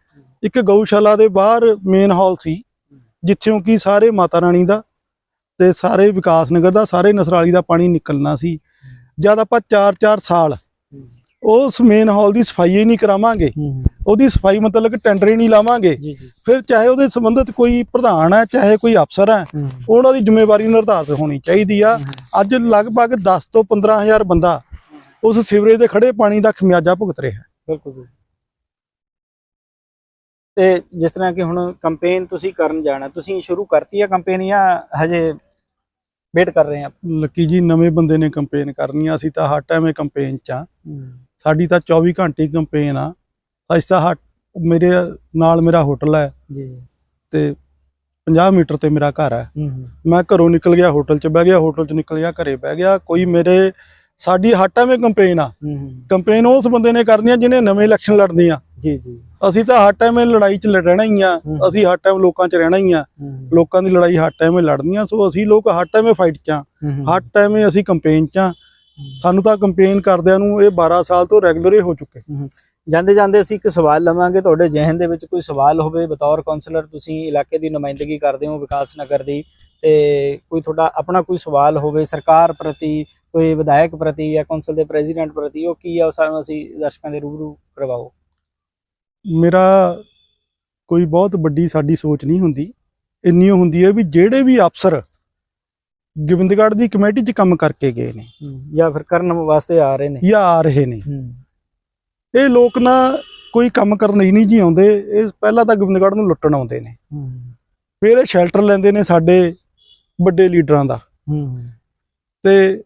ਇੱਕ ਗਊਸ਼ਾਲਾ ਦੇ ਬਾਹਰ ਮੇਨ ਹਾਲ ਸੀ ਜਿੱਥੋਂ ਕਿ ਸਾਰੇ ਮਾਤਾ ਰਾਣੀ ਦਾ ਤੇ ਸਾਰੇ ਵਿਕਾਸ ਨਗਰ ਦਾ ਸਾਰੇ ਨਸਰਾਲੀ ਦਾ ਪਾਣੀ ਨਿਕਲਣਾ ਸੀ। ਜਦ ਆਪਾਂ 4-4 ਸਾਲ ਉਸ ਮੇਨ ਹਾਲ ਦੀ ਸਫ਼ਾਈ ਹੀ ਨਹੀਂ ਕਰਾਵਾਂਗੇ ਉਹਦੀ ਸਫ਼ਾਈ ਮਤਲਬ ਕਿ ਟੈਂਡਰ ਹੀ ਨਹੀਂ ਲਾਵਾਂਗੇ। ਫਿਰ ਚਾਹੇ ਉਹਦੇ ਸੰਬੰਧਿਤ ਕੋਈ ਪ੍ਰਧਾਨ ਹੈ ਚਾਹੇ ਕੋਈ ਅਫਸਰ ਹੈ ਉਹਨਾਂ ਦੀ ਜ਼ਿੰਮੇਵਾਰੀ ਨਿਰਧਾਰਿਤ ਹੋਣੀ ਚਾਹੀਦੀ ਆ। ਅੱਜ ਲਗਭਗ 10 ਤੋਂ 15000 ਬੰਦਾ ਉਸ ਸੀਵਰੇਜ ਦੇ ਖੜੇ ਪਾਣੀ ਦਾ ਖਮਿਆਜਾ ਭੁਗਤ ਰਿਹਾ ਹੈ। ਬਿਲਕੁਲ। ਤੇ ਜਿਸ ਤਰ੍ਹਾਂ ਕਿ ਹੁਣ ਕੰਪੇਨ ਤੁਸੀਂ ਕਰਨ ਜਾਣਾ ਤੁਸੀਂ ਸ਼ੁਰੂ ਕਰਤੀ ਹੈ ਕੰਪੇਨ ਜਾਂ ਹਜੇ ਵੇਟ ਕਰ ਰਹੇ ਆ ਲੱਕੀ ਜੀ ਨਵੇਂ ਬੰਦੇ ਨੇ ਕੰਪੇਨ ਕਰਨੀ ਆ ਅਸੀਂ ਤਾਂ ਹਰ ਟਾਈਮ ਇਹ ਕੰਪੇਨ ਚ ਆ ਸਾਡੀ ਤਾਂ 24 ਘੰਟੇ ਕੰਪੇਨ ਆ। ਅਸੀਂ ਤਾਂ ਮੇਰੇ ਨਾਲ ਮੇਰਾ ਹੋਟਲ ਹੈ ਜੀ। ਤੇ 50 ਮੀਟਰ ਤੇ ਮੇਰਾ ਘਰ ਹੂੰ। ਮੈਂ ਘਰੋਂ ਨਿਕਲ ਗਿਆ ਹੋਟਲ 'ਚ ਬਹਿ ਗਿਆ ਹੋਟਲ 'ਚ ਨਿਕਲ ਗਿਆ ਘਰੇ ਬਹਿ ਗਿਆ। ਕੋਈ ਮੇਰੇ ਸਾਡੀ ਟਾਈਮ ਇਹ ਕੰਪੇਨ ਆ। ਕੰਪੇਨ ਉਸ ਬੰਦੇ ਨੇ ਕਰਨੀ ਆ ਜਿਹਨੇ ਨਵੇਂ ਇਲੈਕਸ਼ਨ ਲੜਨੀ ਆ। ਜੀ ਜੀ। ਅਸੀਂ ਤਾਂ ਹਰ ਟਾਈਮ ਲੜਾਈ 'ਚ ਰਹਿਣਾ ਹੀ ਆ। ਅਸੀਂ ਹਰ ਟਾਈਮ ਲੋਕਾਂ 'ਚ ਰਹਿਣਾ ਹੀ ਆ। ਲੋਕਾਂ ਦੀ ਲੜਾਈ ਹਰ ਟਾਈਮ ਲੜਨੀ ਆ। ਸੋ ਅਸੀਂ ਲੋਕ ਹਰ ਟਾਈਮ ਫਾਈਟ 'ਚ ਆ। ਹਰ ਟਾਈਮ ਅਸੀਂ ਕੰਪੇਨ 'ਚ ਆ। ਸਾਨੂੰ ਤਾਂ ਕੰਪੇਨ ਕਰਦਿਆਂ ਨੂੰ ਇਹ 12 ਸਾਲ ਤੋਂ ਰੈਗੂਲਰ ਹੀ ਹੋ ਚੁੱਕੇ। ਜਾਂਦੇ ਜਾਂਦੇ ਅਸੀਂ ਇੱਕ ਸਵਾਲ ਲਵਾਂਗੇ। ਤੁਹਾਡੇ ਜ਼ਿਹਨ ਦੇ ਵਿੱਚ ਕੋਈ ਸਵਾਲ ਹੋਵੇ ਬਤੌਰ ਕਾਉਂਸਲਰ ਤੁਸੀਂ ਇਲਾਕੇ ਦੀ ਨੁਮਾਇੰਦਗੀ ਕਰਦੇ ਹੋ ਵਿਕਾਸ ਨਗਰ ਦੀ ਤੇ ਕੋਈ ਤੁਹਾਡਾ ਆਪਣਾ ਕੋਈ ਸਵਾਲ ਹੋਵੇ ਸਰਕਾਰ ਪ੍ਰਤੀ ਕੋਈ ਵਿਧਾਇਕ ਪ੍ਰਤੀ ਜਾਂ ਕੌਂਸਲ ਦੇ ਪ੍ਰੈਜ਼ੀਡੈਂਟ ਪ੍ਰਤੀ ਉਹ ਕੀ ਆ ਉਹ ਸਾਨੂੰ ਅਸੀਂ ਦਰਸ਼ਕਾਂ ਦੇ ਰੂਬਰੂ ਕਰਵਾਓ। ਮੇਰਾ ਕੋਈ ਬਹੁਤ ਵੱਡੀ ਸਾਡੀ ਸੋਚ ਨਹੀਂ ਹੁੰਦੀ। ਇੰਨੀ ਹੁੰਦੀ ਹੈ ਵੀ ਜਿਹੜੇ ਵੀ ਅਫਸਰ ਗੋਬਿੰਦਗੜ੍ਹ ਦੀ ਕਮੇਟੀ 'ਚ ਕੰਮ ਕਰਕੇ ਗਏ ਨੇ। ਜਾਂ ਫਿਰ ਕਰਨ ਵਾਸਤੇ ਆ ਰਹੇ ਨੇ। ਜਾਂ ਆ ਰਹੇ ਨੇ। ਇਹ ਲੋਕ ਨਾ ਕੋਈ ਕੰਮ ਕਰਨ ਹੀ ਨਹੀਂ ਜੀ ਆਉਂਦੇ। ਇਹ ਪਹਿਲਾਂ ਤਾਂ ਗੋਬਿੰਦਗੜ੍ਹ ਨੂੰ ਲੁੱਟਣ ਆਉਂਦੇ ਨੇ। ਫਿਰ ਇਹ ਸ਼ੈਲਟਰ ਲੈਂਦੇ ਨੇ ਸਾਡੇ ਵੱਡੇ ਲੀਡਰਾਂ ਦਾ। ਤੇ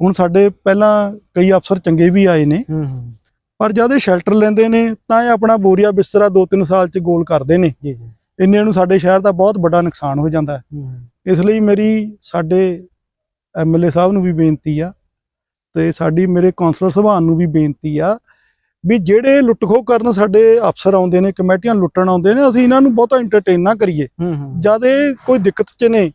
ਹੁਣ ਸਾਡੇ ਪਹਿਲਾਂ ਕਈ ਅਫਸਰ ਚੰਗੇ ਵੀ ਆਏ ਨੇ ਪਰ ਜਦ ਇਹ ਸ਼ੈਲਟਰ ਲੈਂਦੇ ਨੇ ਤਾਂ ਇਹ ਆਪਣਾ ਬੋਰੀਆ ਬਿਸਤਰਾ 2-3 ਸਾਲ 'ਚ ਗੋਲ ਕਰਦੇ ਨੇ। ਜੀ ਜੀ। ਇੰਨੇ ਨੂੰ ਸਾਡੇ ਸ਼ਹਿਰ ਦਾ ਬਹੁਤ ਵੱਡਾ ਨੁਕਸਾਨ ਹੋ ਜਾਂਦਾ ਹੈ। ਇਸ ਲਈ ਮੇਰੀ ਸਾਡੇ ਐਮਐਲਏ ਸਾਹਿਬ ਨੂੰ ਵੀ ਬੇਨਤੀ ਆ ਤੇ ਸਾਡੀ ਮੇਰੇ ਕੌਂਸਲਰ ਸਭਾਨ ਨੂੰ ਵੀ ਬੇਨਤੀ ਆ ਵੀ ਜਿਹੜੇ ਲੁੱਟਖੋ ਕਰਨ ਸਾਡੇ ਅਫਸਰ ਆਉਂਦੇ ਨੇ ਕਮੇਟੀਆਂ ਲੁੱਟਣ ਆਉਂਦੇ ਨੇ ਅਸੀਂ ਇਹਨਾਂ ਨੂੰ ਬਹੁਤਾ ਐਂਟਰਟੇਨ ਨਾ ਕਰੀਏ। ਜਦ ਇਹ ਕੋਈ ਦਿੱਕਤ 'ਚ ਨੇ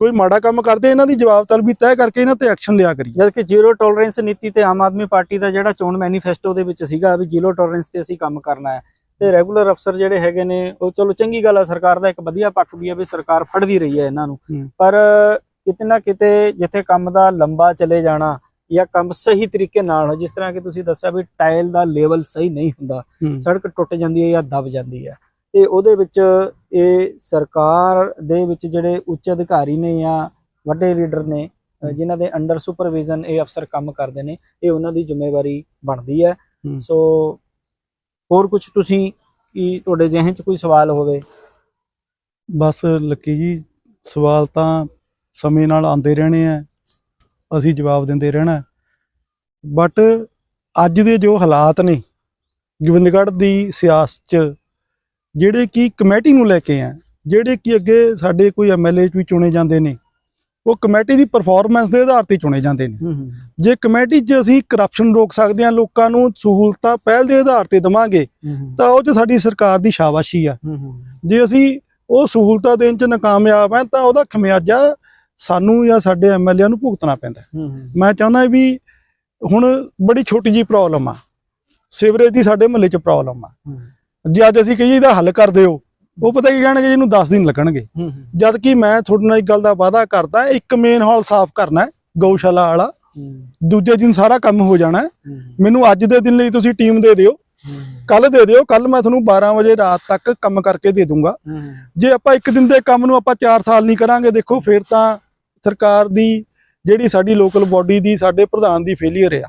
ਕੋਈ ਮਾੜਾ ਕੰਮ ਕਰਦੇ ਇਹਨਾਂ ਦੀ ਜਵਾਬ ਤਲਬੀ ਤੈਅ ਕਰਕੇ ਇਹਨਾਂ ਤੇ ਐਕਸ਼ਨ ਲਿਆ ਕਰੀਏ। ਜਦ ਕਿ ਜ਼ੀਰੋ ਟੋਲਰੈਂਸ ਨੀਤੀ ਤੇ ਆਮ ਆਦਮੀ ਪਾਰਟੀ ਦਾ ਜਿਹੜਾ ਚੋਣ ਮੈਨੀਫੈਸਟੋ ਦੇ ਵਿੱਚ ਸੀਗਾ ਵੀ ਜ਼ੀਰੋ ਟੋਲਰੈਂਸ ਤੇ ਅਸੀਂ ਕੰਮ ਕਰਨਾ ਹੈ ਤੇ ਰੈਗੂਲਰ ਅਫਸਰ ਜਿਹੜੇ ਹੈਗੇ ਨੇ ਉਹ ਚਲੋ ਚੰਗੀ ਗੱਲ ਆ ਸਰਕਾਰ ਦਾ ਇੱਕ ਵਧੀਆ ਪੱਖ ਵੀ ਆ ਵੀ ਸਰਕਾਰ ਫੜਦੀ ਰਹੀ ਹੈ ਇਹਨਾਂ ਨੂੰ। ਪਰ ਕਿਤੇ ਨਾ ਕਿਤੇ ਜਿੱਥੇ ਕੰਮ ਦਾ ਲੰਬਾ ਚਲੇ ਜਾਣਾ ਜਾਂ ਕੰਮ ਸਹੀ ਤਰੀਕੇ ਨਾਲ ਜਿਸ ਤਰ੍ਹਾਂ ਕਿ ਤੁਸੀਂ ਦੱਸਿਆ ਵੀ ਟਾਇਲ ਦਾ ਲੈਵਲ ਸਹੀ ਨਹੀਂ ਹੁੰਦਾ ਸੜਕ ਟੁੱਟ ਜਾਂਦੀ ਹੈ ਜਾਂ ਦਬ ਜਾਂਦੀ ਹੈ। ਤੇ ਉਹਦੇ ਵਿੱਚ ਇਹ ਸਰਕਾਰ ਦੇ ਵਿੱਚ ਜਿਹੜੇ ਉੱਚ ਅਧਿਕਾਰੀ ਨੇ ਜਾਂ ਵੱਡੇ ਲੀਡਰ ਨੇ ਜਿਨ੍ਹਾਂ ਦੇ ਅੰਡਰ ਸੁਪਰਵਿਜ਼ਨ ਇਹ ਅਫਸਰ ਕੰਮ ਕਰਦੇ ਨੇ ਇਹ ਉਹਨਾਂ ਦੀ ਜ਼ਿੰਮੇਵਾਰੀ ਬਣਦੀ ਹੈ। ਹੂੰ। ਸੋ ਹੋਰ ਕੁਝ ਤੁਸੀਂ ਕੀ ਤੁਹਾਡੇ ਜ਼ਿਹਨ 'ਚ ਕੋਈ ਸਵਾਲ ਹੋਵੇ? ਬਸ ਲੱਕੀ ਜੀ ਸਵਾਲ ਤਾਂ ਸਮੇਂ ਨਾਲ ਆਉਂਦੇ ਰਹਿਣੇ ਆ। ਅਸੀਂ ਜਵਾਬ ਦਿੰਦੇ ਰਹਿਣਾ। ਬਟ ਅੱਜ ਦੇ ਜੋ ਹਾਲਾਤ ਨੇ ਗੋਬਿੰਦਗੜ੍ਹ ਦੀ ਸਿਆਸਤ 'ਚ ਜਿਹੜੇ ਕਿ ਕਮੇਟੀ ਨੂੰ ਲੈ ਕੇ ਆ ਜਿਹੜੇ ਕਿ ਅੱਗੇ ਸਾਡੇ ਕੋਈ ਐਮਐਲਏ ਵੀ ਚੁਣੇ ਜਾਂਦੇ ਨੇ ਉਹ ਕਮੇਟੀ ਦੀ ਪਰਫਾਰਮੈਂਸ ਦੇ ਆਧਾਰ ਤੇ ਚੁਣੇ ਜਾਂਦੇ ਨੇ। ਜੇ ਕਮੇਟੀ 'ਚ ਅਸੀਂ ਕਰਪਸ਼ਨ ਰੋਕ ਸਕਦੇ ਹਾਂ ਲੋਕਾਂ ਨੂੰ ਸਹੂਲਤਾਂ ਪਹਿਲ ਦੇ ਆਧਾਰ ਤੇ ਦਵਾਂਗੇ ਤਾਂ ਉਹ 'ਚ ਸਾਡੀ ਸਰਕਾਰ ਦੀ ਸ਼ਾਬਾਸ਼ੀ ਆ। ਜੇ ਅਸੀਂ ਉਹ ਸਹੂਲਤਾਂ ਦੇਣ 'ਚ ਨਾਕਾਮਯਾਬ ਹੈ ਤਾਂ ਉਹਦਾ ਖਮਿਆਜਾ ਸਾਨੂੰ ਜਾਂ ਸਾਡੇ ਐਮਐਲਏ ਨੂੰ ਭੁਗਤਣਾ ਪੈਂਦਾ। ਮੈਂ ਚਾਹੁੰਦਾ ਵੀ ਹੁਣ ਬੜੀ ਛੋਟੀ ਜੀ ਪ੍ਰੋਬਲਮ ਆ। ਸੀਵਰੇਜ ਦੀ ਸਾਡੇ ਮਹੱਲੇ 'ਚ ਪ੍ਰੋਬਲਮ ਆ। ਜੇ ਅੱਜ ਅਸੀਂ ਕਹੀਏ ਇਹਦਾ ਹੱਲ ਕਰ ਦਿਓ ਉਹ ਪਤਾ ਕੀ ਕਹਿਣਗੇ ਇਹਨੂੰ 10 ਦਿਨ ਲੱਗਣਗੇ। ਜਦ ਕਿ ਮੈਂ ਤੁਹਾਡੇ ਨਾਲ ਇੱਕ ਗੱਲ ਦਾ ਵਾਅਦਾ ਕਰਦਾ ਇੱਕ ਮੇਨ ਹਾਲ ਸਾਫ਼ ਕਰਨਾ ਹੈ ਗਊਸ਼ਾਲਾ ਵਾਲਾ। ਦੂਜੇ ਦਿਨ ਸਾਰਾ ਕੰਮ ਹੋ ਜਾਣਾ। ਮੈਨੂੰ ਅੱਜ ਦੇ ਦਿਨ ਲਈ ਤੁਸੀਂ ਟੀਮ ਦੇ ਦਿਓ। ਕੱਲ ਦੇ ਦਿਓ ਕੱਲ ਮੈਂ ਤੁਹਾਨੂੰ 12 ਵਜੇ ਰਾਤ ਤੱਕ ਕੰਮ ਕਰਕੇ ਦੇ ਦੂੰਗਾ। ਜੇ ਆਪਾਂ ਇੱਕ ਦਿਨ ਦੇ ਕੰਮ ਨੂੰ ਆਪਾਂ 4 ਸਾਲ ਨਹੀਂ ਕਰਾਂਗੇ ਦੇਖੋ ਫਿਰ ਤਾਂ ਸਰਕਾਰ ਦੀ ਜਿਹੜੀ ਸਾਡੀ ਲੋਕਲ ਬਾਡੀ ਦੀ ਸਾਡੇ ਪ੍ਰਧਾਨ ਦੀ ਫੇਲਿਅਰ ਆ।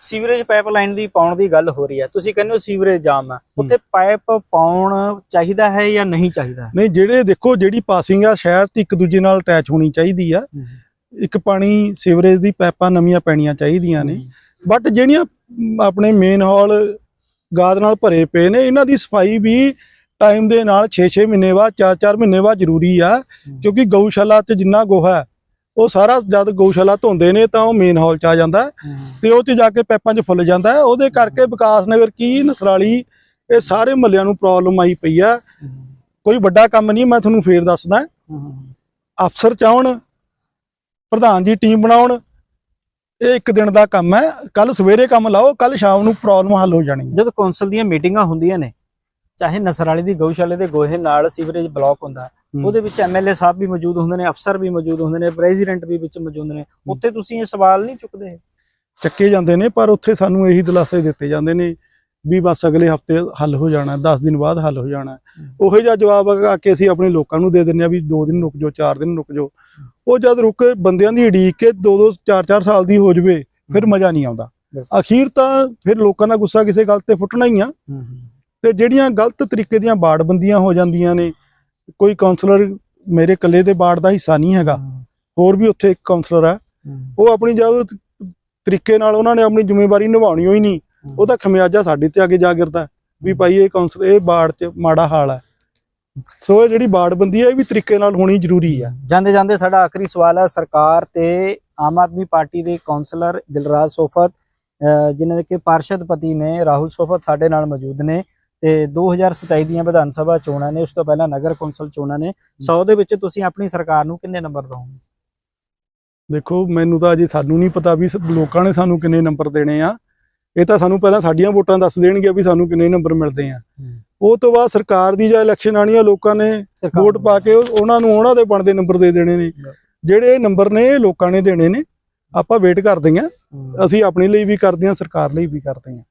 ਸੀਵਰੇਜ ਪਾਈਪਲਾਈਨ ਦੀ ਪਾਉਣ ਦੀ ਗੱਲ ਹੋ ਰਹੀ ਹੈ। ਤੁਸੀਂ ਕਹਿੰਦੇ ਹੋ ਸੀਵਰੇਜ ਜਾਮ ਹੈ ਉੱਥੇ ਪਾਈਪ ਪਾਉਣ ਚਾਹੀਦਾ ਹੈ ਜਾਂ ਨਹੀਂ ਚਾਹੀਦਾ? ਨਹੀਂ ਜਿਹੜੇ ਦੇਖੋ ਜਿਹੜੀ ਪਾਸਿੰਗ ਆ ਸ਼ਹਿਰ ਤੇ ਇੱਕ ਦੂਜੇ ਨਾਲ ਅਟੈਚ ਹੋਣੀ ਚਾਹੀਦੀ ਆ। ਇੱਕ ਪਾਣੀ ਸੀਵਰੇਜ ਦੀ ਪਾਈਪਾਂ ਨਵੀਆਂ ਪੈਣੀਆਂ ਚਾਹੀਦੀਆਂ ਨੇ। ਬਟ ਜਿਹੜੀਆਂ ਆਪਣੇ ਮੇਨ ਹਾਲ ਗਾਦ ਨਾਲ ਭਰੇ ਪਏ ਨੇ ਇਹਨਾਂ ਦੀ ਸਫ਼ਾਈ ਵੀ ਟਾਈਮ ਦੇ ਨਾਲ 6-6 ਮਹੀਨੇ ਬਾਅਦ 4-4 ਮਹੀਨੇ ਬਾਅਦ ਜ਼ਰੂਰੀ ਆ। ਕਿਉਂਕਿ ਗਊਸ਼ਾਲਾ 'ਚ ਜਿੰਨਾ ਗੋਹਾ ਉਹ ਸਾਰਾ ਜਦ ਗਊਸ਼ਾਲਾ ਧੋਂਦੇ ਨੇ ਤਾਂ ਉਹ ਮੇਨ ਹਾਲ 'ਚ ਆ ਜਾਂਦਾ ਤੇ ਉਹ 'ਚ ਜਾ ਕੇ ਪੈਪਾਂ 'ਚ ਫੁੱਲ ਜਾਂਦਾ ਉਹਦੇ ਕਰਕੇ ਵਿਕਾਸ ਨਗਰ ਕੀ ਨਸਰਾਲੀ ਇਹ ਸਾਰੇ ਮਹੱਲਿਆਂ ਨੂੰ ਪ੍ਰੋਬਲਮ ਆਈ ਪਈ ਆ ਕੋਈ ਵੱਡਾ ਕੰਮ ਨਹੀਂ ਮੈਂ ਤੁਹਾਨੂੰ ਫੇਰ ਦੱਸਦਾ ਅਫਸਰ ਚਾਹਣ ਪ੍ਰਧਾਨ ਜੀ ਟੀਮ ਬਣਾਉਣ ਇਹ ਇੱਕ ਦਿਨ ਦਾ ਕੰਮ ਹੈ। ਕੱਲ ਸਵੇਰੇ ਕੰਮ ਲਾਓ ਕੱਲ ਸ਼ਾਮ ਨੂੰ ਪ੍ਰੋਬਲਮ ਹੱਲ ਹੋ ਜਾਣੀ। ਜਦ ਕੌਂਸਲ ਦੀਆਂ ਮੀਟਿੰਗਾਂ ਹੁੰਦੀਆਂ ਨੇ ਚਾਹੇ ਨਸਰਾਲੀ ਦੀ ਗਊਸ਼ਾਲੇ ਦੇ ਗੋਹੇ ਨਾਲ ਸੀਵਰੇਜ ਬਲਾਕ ਹੁੰਦਾ। ਉਹਦੇ ਵਿੱਚ ਐਮਐਲਏ ਸਾਹਿਬ ਵੀ ਮੌਜੂਦ ਹੁੰਦੇ ਨੇ ਅਫਸਰ ਵੀ ਮੌਜੂਦ ਹੁੰਦੇ ਨੇ ਪ੍ਰੈਜ਼ੀਡੈਂਟ ਵੀ ਵਿੱਚ ਮੌਜੂਦ ਨੇ। ਉੱਥੇ ਤੁਸੀਂ ਇਹ ਸਵਾਲ ਨਹੀਂ ਚੁੱਕਦੇ? ਚੱਕੇ ਜਾਂਦੇ ਨੇ ਪਰ ਉੱਥੇ ਸਾਨੂੰ ਇਹੀ ਦਿਲਾਸੇ ਦਿੱਤੇ ਜਾਂਦੇ ਨੇ ਵੀ ਬਸ ਅਗਲੇ ਹਫ਼ਤੇ ਹੱਲ ਹੋ ਜਾਣਾ 10 ਦਿਨ ਬਾਅਦ ਹੱਲ ਹੋ ਜਾਣਾ। ਉਹੋ ਜਿਹਾ ਜਵਾਬ ਆ ਕੇ ਅਸੀਂ ਆਪਣੇ ਲੋਕਾਂ ਨੂੰ ਦੇ ਦਿੰਦੇ ਆ ਵੀ 2 ਦਿਨ ਰੁਕ ਜਾਓ 4 ਦਿਨ ਰੁਕ ਜਾਓ। ਉਹ ਜਦ ਰੁਕ ਬੰਦਿਆਂ ਦੀ ਉਡੀਕ ਕੇ 2-2 4-4 ਸਾਲ ਦੀ ਹੋ ਜਵੇ ਫਿਰ ਮਜ਼ਾ ਨਹੀਂ ਆਉਂਦਾ। ਅਖੀਰ ਤਾਂ ਫਿਰ ਲੋਕਾਂ ਦਾ ਗੁੱਸਾ ਕਿਸੇ ਗੱਲ ਤੇ ਫੁੱਟਣਾ ਹੀ ਆ। ਤੇ ਜਿਹੜੀਆਂ ਗਲਤ ਤਰੀਕੇ ਦੀਆਂ ਬਾੜਬੰਦੀਆਂ ਹੋ ਜਾਂਦੀਆਂ ਨੇ ਕੋਈ ਕਾਉਂਸਲਰ ਮੇਰੇ ਇਕੱਲੇ ਦੇ ਬਾੜ ਦਾ ਹਿੱਸਾ ਨਹੀਂ ਹੈਗਾ। ਹੋਰ ਵੀ ਉੱਥੇ ਇੱਕ ਕਾਉਂਸਲਰ ਹੈ। ਉਹ ਆਪਣੀ ਜਦ ਤਰੀਕੇ ਨਾਲ ਉਹਨਾਂ ਨੇ ਆਪਣੀ ਜ਼ਿੰਮੇਵਾਰੀ ਨਿਭਾਉਣੀ ਹੋਈ ਨਹੀਂ। ਉਹਦਾ ਖਮਿਆਜਾ ਸਾਡੇ ਤੇ ਆ ਕੇ ਜਾ ਗਿਰਦਾ ਵੀ ਭਾਈ ਇਹ ਕਾਉਂਸਲ ਇਹ ਬਾੜ 'ਚ ਮਾੜਾ ਹਾਲ ਹੈ। ਸੋ ਇਹ ਜਿਹੜੀ ਬਾੜਬੰਦੀ ਹੈ ਇਹ ਵੀ ਤਰੀਕੇ ਨਾਲ ਹੋਣੀ ਜ਼ਰੂਰੀ ਹੈ। ਜਾਂਦੇ ਜਾਂਦੇ ਸਾਡਾ ਆਖਰੀ ਸਵਾਲ ਹੈ ਸਰਕਾਰ ਤੇ ਆਮ ਆਦਮੀ ਪਾਰਟੀ ਦੇ ਕਾਉਂਸਲਰ ਦਿਲਰਾਜ ਸੋਫਤ ਜਿਨ੍ਹਾਂ ਦੇ ਕਿ ਪਾਰਸ਼ਦਪਤੀ ਨੇ ਰਾਹੁਲ ਸੋਫਤ ਸਾਡੇ ਨਾਲ ਮੌਜੂਦ ਨੇ। ਤੇ 2027 ਦੀਆਂ ਵਿਧਾਨ ਸਭਾ ਚੋਣਾਂ ਨੇ ਉਸ ਤੋਂ ਪਹਿਲਾਂ ਨਗਰ ਕੌਂਸਲ ਚੋਣਾਂ ਨੇ 100 ਦੇ ਵਿੱਚ ਤੁਸੀਂ ਆਪਣੀ ਸਰਕਾਰ ਨੂੰ ਕਿੰਨੇ ਨੰਬਰ ਦਵੋਗੇ? ਦੇਖੋ ਮੈਨੂੰ ਤਾਂ ਅਜੇ ਸਾਨੂੰ ਨਹੀਂ ਪਤਾ ਵੀ ਸ- ਲੋਕਾਂ ਨੇ ਸਾਨੂੰ ਕਿੰਨੇ ਨੰਬਰ ਦੇਣੇ ਆ। ਇਹ ਤਾਂ ਸਾਨੂੰ ਪਹਿਲਾਂ ਸਾਡੀਆਂ ਵੋਟਾਂ ਦੱਸ ਦੇਣਗੇ ਵੀ ਸਾਨੂੰ ਕਿੰਨੇ ਨੰਬਰ ਮਿਲਦੇ ਆ। ਉਹ ਤੋਂ ਬਾਅਦ ਸਰਕਾਰ ਦੀ ਜਾਂ ਇਲੈਕਸ਼ਨ ਆਣੀ ਆ ਲੋਕਾਂ ਨੇ ਵੋਟ? ਪਾ ਕੇ ਉਹ- ਉਹਨਾਂ ਨੂੰ ਉਹਨਾਂ ਦੇ ਬਣਦੇ ਨੰਬਰ ਦੇ ਦੇਣੇ ਨੇ। ਜਿਹੜੇ ਨੰਬਰ ਨੇ ਲੋਕਾਂ ਨੇ ਦੇਣੇ ਨੇ। ਆਪਾਂ ਵੇਟ ਕਰਦੇ ਹਮ। ਅਸੀਂ ਆਪਣੇ ਲਈ ਵੀ ਕਰਦੇ ਹਾਂ ਸਰਕਾਰ ਲਈ ਵੀ ਕਰਦੇ ਹਾਂ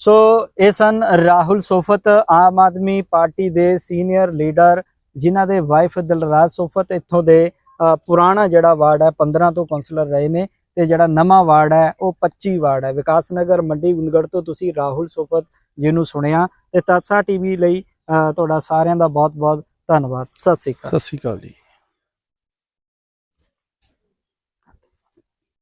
ਸੋ ਇਹ ਸਨ ਰਾਹੁਲ ਸੋਫਤ, ਆਮ ਆਦਮੀ ਪਾਰਟੀ ਦੇ ਸੀਨੀਅਰ ਲੀਡਰ, ਜਿਨ੍ਹਾਂ ਦੇ ਵਾਈਫ ਦਿਲਰਾਜ ਸੋਫਤ ਇੱਥੋਂ ਦੇ ਪੁਰਾਣਾ ਜਿਹੜਾ ਵਾਰਡ ਹੈ 15 ਤੋਂ ਕਾਉਂਸਲਰ ਰਹੇ ਨੇ, ਤੇ ਜਿਹੜਾ ਨਵਾਂ ਵਾਰਡ ਹੈ, ਉਹ 25 ਵਾਰਡ ਹੈ। ਵਿਕਾਸ ਨਗਰ, ਮੰਡੀ ਗੁੰਦਗੜ ਤੋਂ ਤੁਸੀਂ ਰਾਹੁਲ ਸੋਫਤ ਜੀ ਨੂੰ ਸੁਣਿਆ, ਤੇ ਤਤਸਾ ਟੀਵੀ ਲਈ ਤੁਹਾਡਾ ਸਾਰਿਆਂ ਦਾ ਬਹੁਤ ਬਹੁਤ ਧੰਨਵਾਦ। ਸਤਿ ਸ੍ਰੀ ਅਕਾਲ। ਸਤਿ ਸ਼੍ਰੀ ਅਕਾਲ ਜੀ।